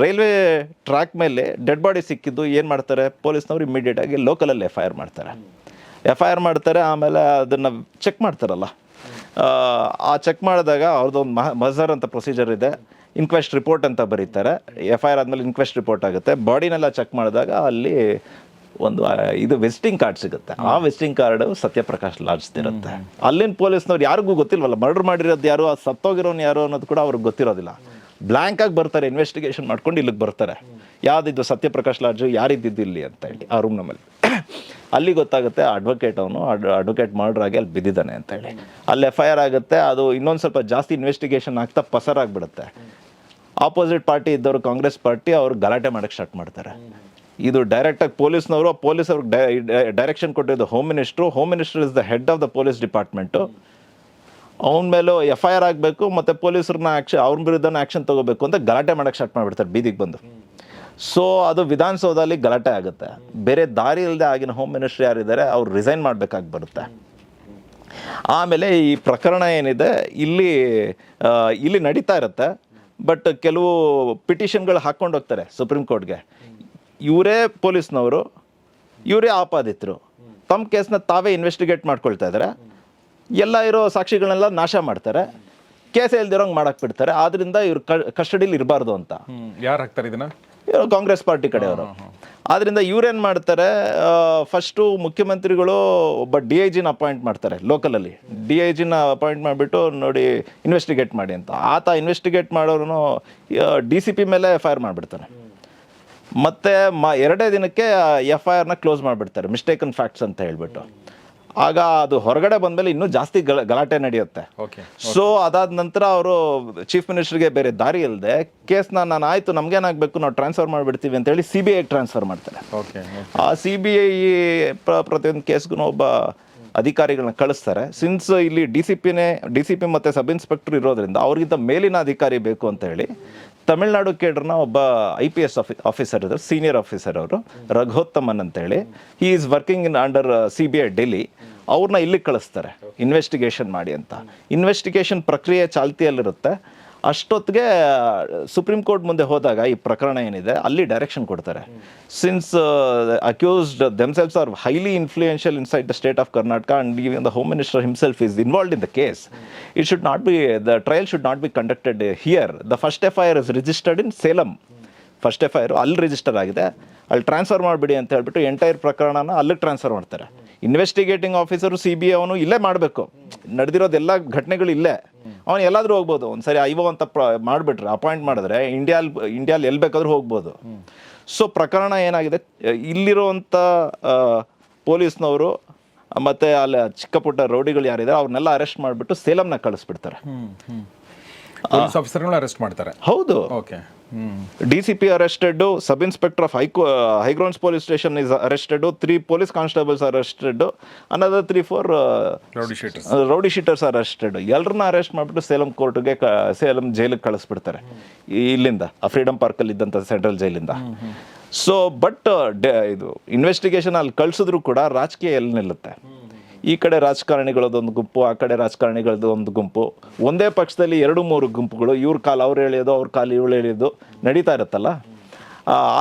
ರೈಲ್ವೆ ಟ್ರ್ಯಾಕ್ ಮೇಲೆ ಡೆಡ್ ಬಾಡಿ ಸಿಕ್ಕಿದ್ದು ಏನು ಮಾಡ್ತಾರೆ? ಪೊಲೀಸ್ನವ್ರು ಇಮಿಡಿಯೇಟಾಗಿ ಲೋಕಲಲ್ಲಿ ಎಫ್ ಐ ಆರ್ ಮಾಡ್ತಾರೆ. ಎಫ್ ಐ ಆರ್ ಮಾಡ್ತಾರೆ ಆಮೇಲೆ ಅದನ್ನು ಚೆಕ್ ಮಾಡ್ತಾರಲ್ಲ. ಆ, ಆ ಚೆಕ್ ಮಾಡಿದಾಗ ಅವ್ರದ್ದೊಂದು ಮಹ ಮಜರ್ ಅಂತ ಪ್ರೊಸೀಜರ್ ಇದೆ. ಇನ್ಕ್ವೆಸ್ಟ್ ರಿಪೋರ್ಟ್ ಅಂತ ಬರೀತಾರೆ. ಎಫ್ ಐ ಆರ್ ಆದಮೇಲೆ ಇನ್ಕ್ವೆಸ್ಟ್ ರಿಪೋರ್ಟ್ ಆಗುತ್ತೆ. ಬಾಡಿನೆಲ್ಲ ಚೆಕ್ ಮಾಡಿದಾಗ ಅಲ್ಲಿ ಒಂದು ಇದು ವಿಸಿಟಿಂಗ್ ಕಾರ್ಡ್ ಸಿಗುತ್ತೆ. ಆ ವಿಸಿಟಿಂಗ್ ಕಾರ್ಡ್ ಸತ್ಯಪ್ರಕಾಶ್ ಲಾಡ್ಸ್ತಿರುತ್ತೆ ಅಲ್ಲಿನ ಪೊಲೀಸ್ನವ್ರು ಯಾರಿಗೂ ಗೊತ್ತಿಲ್ವಲ್ಲ? ಮರ್ಡರ್ ಮಾಡಿರೋದು ಯಾರು? ಆ ಸತ್ತೋಗಿರೋನು ಯಾರು ಅನ್ನೋದು ಕೂಡ ಅವ್ರಿಗೆ ಗೊತ್ತಿರೋದಿಲ್ಲ. ಬ್ಲ್ಯಾಂಕ್ ಆಗಿ ಬರ್ತಾರೆ ಇನ್ವೆಸ್ಟಿಗೇಷನ್ ಮಾಡ್ಕೊಂಡು ಇಲ್ಲಿಗೆ ಬರ್ತಾರೆ. ಯಾವ್ದಿದ್ದು ಸತ್ಯಪ್ರಕಾಶ್ ಲಾಡ್ಜು, ಯಾರಿದ್ದಿದ್ದು ಇಲ್ಲಿ ಅಂತ ಹೇಳಿ, ಆ ರೂಮ್ ನಮ್ಮಲ್ಲಿ. ಅಲ್ಲಿ ಗೊತ್ತಾಗುತ್ತೆ ಅಡ್ವೊಕೇಟ್ ಅವನು ಅಡ್ವೊಕೇಟ್ ಮರ್ಡರ್ ಆಗಿ ಅಲ್ಲಿ ಬಿದ್ದಿದ್ದಾನೆ ಅಂತ ಹೇಳಿ. ಅಲ್ಲಿ ಎಫ್ ಐ ಆರ್ ಆಗುತ್ತೆ, ಅದು ಇನ್ನೊಂದು ಸ್ವಲ್ಪ ಜಾಸ್ತಿ ಇನ್ವೆಸ್ಟಿಗೇಷನ್ ಆಗ್ತಾ ಪಸರಾಗ್ಬಿಡುತ್ತೆ ಆಪೋಸಿಟ್ ಪಾರ್ಟಿ ಇದ್ದವರು, ಕಾಂಗ್ರೆಸ್ ಪಾರ್ಟಿ ಅವರು ಗಲಾಟೆ ಮಾಡೋಕ್ಕೆ ಸ್ಟಾರ್ಟ್ ಮಾಡ್ತಾರೆ. ಇದು ಡೈರೆಕ್ಟಾಗಿ ಪೊಲೀಸ್ನವರು, ಪೊಲೀಸ್ ಅವ್ರಿಗೆ ಡೈರೆಕ್ಷನ್ ಕೊಟ್ಟಿದ್ದು home minister home minister is the head of the police department ಅವನ ಮೇಲೂ ಎಫ್ ಐ ಆರ್ ಆಗಬೇಕು ಮತ್ತು ಪೊಲೀಸರನ್ನ ಆ್ಯಕ್ಷನ್ ಅವ್ರ ವಿರುದ್ಧನ ಆ್ಯಕ್ಷನ್ ತೊಗೋಬೇಕು ಅಂತ ಗಲಾಟೆ ಮಾಡೋಕ್ಕೆ ಸ್ಟಾರ್ಟ್ ಮಾಡಿಬಿಡ್ತಾರೆ, ಬೀದಿಗೆ ಬಂದು. ಸೊ ಅದು ವಿಧಾನಸೌಧದಲ್ಲಿ ಗಲಾಟೆ ಆಗುತ್ತೆ. ಬೇರೆ ದಾರಿ ಇಲ್ಲದೆ ಆಗಿನ ಹೋಮ್ ಮಿನಿಸ್ಟ್ರಿ ಯಾರಿದ್ದಾರೆ, ಅವ್ರು ರಿಸೈನ್ ಮಾಡಬೇಕಾಗಿ ಬರುತ್ತೆ. ಆಮೇಲೆ ಈ ಪ್ರಕರಣ ಏನಿದೆ, ಇಲ್ಲಿ ಇಲ್ಲಿ ನಡೀತಾ ಇರುತ್ತೆ. ಬಟ್ ಕೆಲವು ಪಿಟಿಷನ್ಗಳು ಹಾಕ್ಕೊಂಡು ಹೋಗ್ತಾರೆ ಸುಪ್ರೀಂ ಕೋರ್ಟ್ಗೆ ಇವರೇ ಪೊಲೀಸ್ನವರು, ಇವರೇ ಆಪಾದಿತರು. ತಮ್ಮ ಕೇಸ್ನ ತಾವೇ ಇನ್ವೆಸ್ಟಿಗೇಟ್ ಮಾಡ್ಕೊಳ್ತಾ ಇದ್ದಾರೆ ಎಲ್ಲ ಇರೋ ಸಾಕ್ಷಿಗಳನ್ನೆಲ್ಲ ನಾಶ ಮಾಡ್ತಾರೆ. ಕೇಸೇ ಇಲ್ದಿರೋಂಗೆ ಮಾಡಕ್ ಬಿಡ್ತಾರೆ. ಆದ್ರಿಂದ ಇವ್ರು ಕಸ್ಟಡಿಲಿ ಇರಬಾರ್ದು ಅಂತ. ಯಾರು ಹಾಕ್ತಾರೆ ಇದನ್ನ? ಇವರು ಕಾಂಗ್ರೆಸ್ ಪಾರ್ಟಿ ಕಡೆಯವರು. ಆದ್ರಿಂದ ಇವ್ರೇನ್ ಮಾಡ್ತಾರೆ ಫಸ್ಟು ಮುಖ್ಯಮಂತ್ರಿಗಳು ಒಬ್ಬ ಡಿ ಐ ಜಿನ ಅಪಾಯಿಂಟ್ ಮಾಡ್ತಾರೆ ಲೋಕಲಲ್ಲಿ ಡಿ ಐ ಜಿನ ಅಪಾಯಿಂಟ್ ಮಾಡಿಬಿಟ್ಟು ನೋಡಿ ಇನ್ವೆಸ್ಟಿಗೇಟ್ ಮಾಡಿ ಅಂತ. ಆತ ಇನ್ವೆಸ್ಟಿಗೇಟ್ ಮಾಡೋರು ಡಿ ಸಿ ಪಿ ಮೇಲೆ ಎಫ್ ಐ ಆರ್ ಮಾಡಿಬಿಡ್ತಾನೆ ಮತ್ತೆ ಮ ಎರಡೇ ದಿನಕ್ಕೆ ಎಫ್ ಐ ಆರ್ನ ಕ್ಲೋಸ್ ಮಾಡಿಬಿಡ್ತಾರೆ. ಮಿಸ್ಟೇಕನ್ ಫ್ಯಾಕ್ಟ್ಸ್ ಅಂತ ಹೇಳ್ಬಿಟ್ಟು. ಆಗ ಅದು ಹೊರಗಡೆ ಬಂದಮೇಲೆ ಇನ್ನೂ ಜಾಸ್ತಿ ಗಲ- ಗಲಾಟೆ ನಡೆಯುತ್ತೆ. ಸೊ ಅದಾದ ನಂತರ ಅವರು ಚೀಫ್ ಮಿನಿಸ್ಟರ್ಗೆ ಬೇರೆ ದಾರಿ ಇಲ್ಲದೆ ಕೇಸ್ನ ನಾನು ಆಯಿತು ನಮ್ಗೇನಾಗಬೇಕು ನಾವು ಟ್ರಾನ್ಸ್ಫರ್ ಮಾಡಿಬಿಡ್ತೀವಿ ಅಂತೇಳಿ ಸಿ ಬಿ ಐಗೆ ಟ್ರಾನ್ಸ್ಫರ್ ಮಾಡ್ತಾರೆ. ಓಕೆ ಆ ಸಿ ಬಿ ಐ ಪ್ರತಿಯೊಂದು ಕೇಸ್ಗೂ ಒಬ್ಬ ಅಧಿಕಾರಿಗಳನ್ನ ಕಳಿಸ್ತಾರೆ. ಸಿನ್ಸ್ ಇಲ್ಲಿ ಡಿ ಸಿ ಪಿನೇ ಡಿ ಸಿ ಪಿ ಮತ್ತು ಸಬ್ ಇನ್ಸ್ಪೆಕ್ಟರ್ ಇರೋದ್ರಿಂದ ಅವ್ರಿಗಿಂತ ಮೇಲಿನ ಅಧಿಕಾರಿ ಬೇಕು ಅಂತ ಹೇಳಿ ತಮಿಳ್ನಾಡು ಕೇಡ್ರನ್ನ ಒಬ್ಬ ಐ ಪಿ ಎಸ್ ಆಫೀಸರ್ ಇದ್ದಾರೆ ಸೀನಿಯರ್ ಆಫೀಸರ್ ಅವರು, ರಘೋತ್ತಮನ್ ಅಂತೇಳಿ. He is working in under C B I Delhi ಅವ್ರನ್ನ ಇಲ್ಲಿಗೆ ಕಳಿಸ್ತಾರೆ ಇನ್ವೆಸ್ಟಿಗೇಷನ್ ಮಾಡಿ ಅಂತ. ಇನ್ವೆಸ್ಟಿಗೇಷನ್ ಪ್ರಕ್ರಿಯೆ ಚಾಲ್ತಿಯಲ್ಲಿರುತ್ತೆ. ಅಷ್ಟೊತ್ತಿಗೆ ಸುಪ್ರೀಂ ಕೋರ್ಟ್ ಮುಂದೆ ಹೋದಾಗ ಈ ಪ್ರಕರಣ ಏನಿದೆ, ಅಲ್ಲಿ ಡೈರೆಕ್ಷನ್ ಕೊಡ್ತಾರೆ. Since accused themselves are highly influential inside the state of Karnataka and even the home minister himself is involved in the case it should not be the trial should not be conducted here the first F I R is registered in Salem first F I R ಅಲ್ಲಿ register ಆಗಿದೆ. ಅಲ್ಲಿ transfer ಮಾಡಿಬಿಡಿ ಅಂತ ಹೇಳ್ಬಿಟ್ಟು entire ಪ್ರಕರಣನ ಅಲ್ಲಿಗೆ transfer ಮಾಡ್ತಾರೆ. Investigating officer C B I ಅವನು ಇಲ್ಲೇ ಮಾಡಬೇಕು. ನಡೆದಿರೋದೆಲ್ಲ ಘಟನೆಗಳು ಇಲ್ಲೇ. ಅವನು ಎಲ್ಲಾದರೂ ಹೋಗ್ಬೋದು. ಒಂದ್ಸರಿ ಐವೋ ಅಂತ ಪ್ರ ಮಾಡಿಬಿಟ್ರೆ ಅಪಾಯಿಂಟ್ ಮಾಡಿದ್ರೆ ಇಂಡಿಯಾಲ್ ಇಂಡಿಯಾಲ್ ಎಲ್ಲಿ ಬೇಕಾದ್ರೂ ಹೋಗ್ಬೋದು. ಸೊ ಪ್ರಕರಣ ಏನಾಗಿದೆ? ಇಲ್ಲಿರುವಂಥ ಪೊಲೀಸ್ನವರು ಮತ್ತು ಅಲ್ಲಿ ಚಿಕ್ಕ ಪುಟ್ಟ ರೌಡಿಗಳು ಯಾರಿದ್ದಾರೆ ಅವ್ರನ್ನೆಲ್ಲ ಅರೆಸ್ಟ್ ಮಾಡಿಬಿಟ್ಟು ಸೇಲಮ್ನ ಕಳಿಸ್ಬಿಡ್ತಾರೆ. ಅರೆಸ್ಟ್ ಮಾಡ್ತಾರೆ. ಹೌದು. Okay D C P arrested sub inspector of ಹೈಕೋ High Grounds police station is arrested three police constables arrested another three four rowdy sheeters arrested ಎಲ್ಲರನ್ನ ಅರೆಸ್ಟ್ ಮಾಡಿಬಿಟ್ಟು ಸೇಲಂ ಕೋರ್ಟ್ಗೆ ಸೇಲಂ ಜೈಲಿಗೆ ಕಳಿಸ್ಬಿಡ್ತಾರೆ. ಇಲ್ಲಿಂದ ಫ್ರೀಡಮ್ ಪಾರ್ಕಲ್ಲಿ ಇದ್ದಂಥ ಸೆಂಟ್ರಲ್ ಜೈಲಿಂದ ಸೊ ಬಟ್ ಇದು. ಇನ್ವೆಸ್ಟಿಗೇಷನ್ ಅಲ್ಲಿ ಕಳ್ಸಿದ್ರು ಕೂಡ ರಾಜಕೀಯ ಎಲ್ಲಿ ನಿಲ್ಲುತ್ತೆ? ಈ ಕಡೆ ರಾಜಕಾರಣಿಗಳದೊಂದು ಗುಂಪು ಆ ಕಡೆ ರಾಜಕಾರಣಿಗಳದ್ದು ಒಂದು ಗುಂಪು. ಒಂದೇ ಪಕ್ಷದಲ್ಲಿ ಎರಡು ಮೂರು ಗುಂಪುಗಳು ಇವ್ರ ಕಾಲು ಅವ್ರು ಎಳೆಯೋದು ಅವ್ರ ಕಾಲು ಇವಳು ಎಳೆಯೋದು ನಡೀತಾ ಇರುತ್ತಲ್ಲ?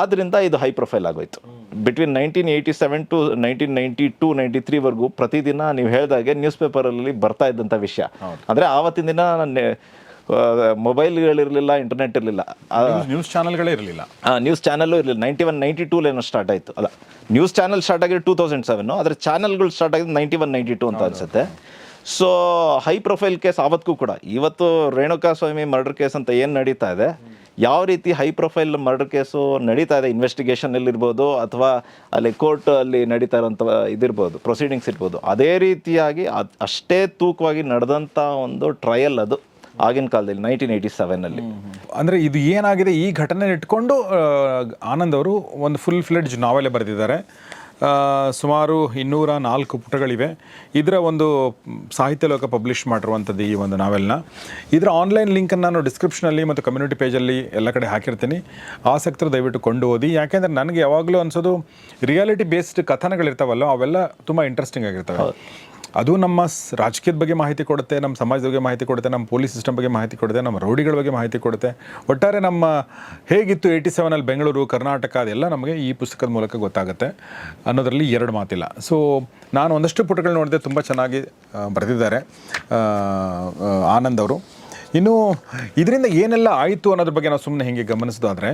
ಆದ್ದರಿಂದ ಇದು ಹೈ ಪ್ರೊಫೈಲ್ ಆಗೋಯ್ತು. Between nineteen eighty seven to nineteen ninety to ninety ತ್ರೀವರೆಗೂ ಪ್ರತಿದಿನ ನೀವು ಹೇಳಿದಾಗೆ ನ್ಯೂಸ್ ಪೇಪರಲ್ಲಿ ಬರ್ತಾ ಇದ್ದಂಥ ವಿಷಯ. ಅಂದರೆ ಆವತ್ತಿನ ದಿನ ಮೊಬೈಲ್ಗಳಿರಲಿಲ್ಲ ಇಂಟರ್ನೆಟ್ ಇರಲಿಲ್ಲ. ನ್ಯೂಸ್ ಚಾನಲ್ಗಳೇ ಇರಲಿಲ್ಲ. ನ್ಯೂಸ್ ಚಾನಲ್ಲೂ ಇರಲಿಲ್ಲ. ನೈಂಟಿ ಒನ್ ನೈಂಟಿ ಟೂಲೇನೋ ಸ್ಟಾರ್ಟ್ ಆಯಿತು. ಅಲ್ಲ ನ್ಯೂಸ್ ಚಾನಲ್ ಸ್ಟಾರ್ಟ್ ಆಗಿದ್ದು ಟೂ ತೌಸಂಡ್ ಸೆವೆನು ಆದರೆ ಚಾನಲ್ಗಳು ಸ್ಟಾರ್ಟ್ ಆಗಿದ್ದು ನೈಂಟಿ ಒನ್ ನೈಂಟಿ ಟೂ ಅಂತ ಅನಿಸುತ್ತೆ. ಸೊ ಹೈ ಪ್ರೊಫೈಲ್ ಕೇಸ್ ಆವತ್ತಿಗೂ ಕೂಡ. ಇವತ್ತು ರೇಣುಕಾ ಸ್ವಾಮಿ ಮರ್ಡರ್ ಕೇಸ್ ಅಂತ ಏನು ನಡೀತಾ ಇದೆ? ಯಾವ ರೀತಿ ಹೈ ಪ್ರೊಫೈಲ್ ಮರ್ಡರ್ ಕೇಸು ನಡೀತಾ ಇದೆ? ಇನ್ವೆಸ್ಟಿಗೇಷನ್ ಇರ್ಬೋದು ಅಥವಾ ಅಲ್ಲಿ ಕೋರ್ಟ್ ಅಲ್ಲಿ ನಡೀತಾ ಇರೋಂಥ ಇದಿರ್ಬೋದು ಪ್ರೊಸೀಡಿಂಗ್ಸ್ ಇರ್ಬೋದು. ಅದೇ ರೀತಿಯಾಗಿ ಅದ್- ಅಷ್ಟೇ ತೂಕವಾಗಿ ನಡೆದಂಥ ಒಂದು ಟ್ರಯಲ್ ಅದು. ಆಗಿನ ಕಾಲದಲ್ಲಿ ನೈನ್ಟೀನ್ ಏಯ್ಟಿ ಸೆವೆನಲ್ಲಿ ಅಂದರೆ ಇದು ಏನಾಗಿದೆ ಈ ಘಟನೆ ಇಟ್ಕೊಂಡು ಆನಂದ್ ಅವರು ಒಂದು ಫುಲ್ ಫ್ಲೆಡ್ಜ್ ನಾವೆಲ್ಲೇ ಬರೆದಿದ್ದಾರೆ. ಸುಮಾರು ಇನ್ನೂರ ನಾಲ್ಕು ಪುಟಗಳಿವೆ. ಇದರ ಒಂದು ಸಾಹಿತ್ಯ ಲೋಕ ಪಬ್ಲಿಷ್ ಮಾಡಿರುವಂಥದ್ದು ಈ ಒಂದು ನಾವೆಲ್ನ ಇದರ ಆನ್ಲೈನ್ ಲಿಂಕನ್ನು ನಾನು ಡಿಸ್ಕ್ರಿಪ್ಷನಲ್ಲಿ ಮತ್ತು ಕಮ್ಯುನಿಟಿ ಪೇಜಲ್ಲಿ ಎಲ್ಲ ಕಡೆ ಹಾಕಿರ್ತೀನಿ. ಆಸಕ್ತರು ದಯವಿಟ್ಟು ಕೊಂಡು ಓದಿ. ಯಾಕೆಂದರೆ ನನಗೆ ಯಾವಾಗಲೂ ಅನ್ಸೋದು ರಿಯಾಲಿಟಿ ಬೇಸ್ಡ್ ಕಥನಗಳಿರ್ತಾವಲ್ಲ ಅವೆಲ್ಲ ತುಂಬ ಇಂಟ್ರೆಸ್ಟಿಂಗ್ ಆಗಿರ್ತವೆ. ಅದು ನಮ್ಮ ರಾಜಕೀಯದ ಬಗ್ಗೆ ಮಾಹಿತಿ ಕೊಡುತ್ತೆ, ನಮ್ಮ ಸಮಾಜದ ಬಗ್ಗೆ ಮಾಹಿತಿ ಕೊಡುತ್ತೆ, ನಮ್ಮ ಪೊಲೀಸ್ ಸಿಸ್ಟಮ್ ಬಗ್ಗೆ ಮಾಹಿತಿ ಕೊಡುತ್ತೆ, ನಮ್ಮ ರೌಡಿಗಳ ಬಗ್ಗೆ ಮಾಹಿತಿ ಕೊಡುತ್ತೆ. ಒಟ್ಟಾರೆ ನಮ್ಮ ಹೇಗಿತ್ತು ಏಯ್ಟಿ ಸೆವೆನಲ್ಲಿ ಬೆಂಗಳೂರು, ಕರ್ನಾಟಕ, ಅದೆಲ್ಲ ನಮಗೆ ಈ ಪುಸ್ತಕದ ಮೂಲಕ ಗೊತ್ತಾಗುತ್ತೆ ಅನ್ನೋದರಲ್ಲಿ ಎರಡು ಮಾತಿಲ್ಲ. ಸೊ ನಾನು ಒಂದಷ್ಟು ಪುಟಗಳು ನೋಡಿದೆ ತುಂಬ ಚೆನ್ನಾಗಿ ಬರೆದಿದ್ದಾರೆ ಆನಂದ್ ಅವರು. ಇನ್ನು, ಇದರಿಂದ ಏನೆಲ್ಲ ಆಯಿತು ಅನ್ನೋದ್ರ ಬಗ್ಗೆ ನಾವು ಸುಮ್ಮನೆ ಹೇಗೆ ಗಮನಿಸೋದಾದರೆ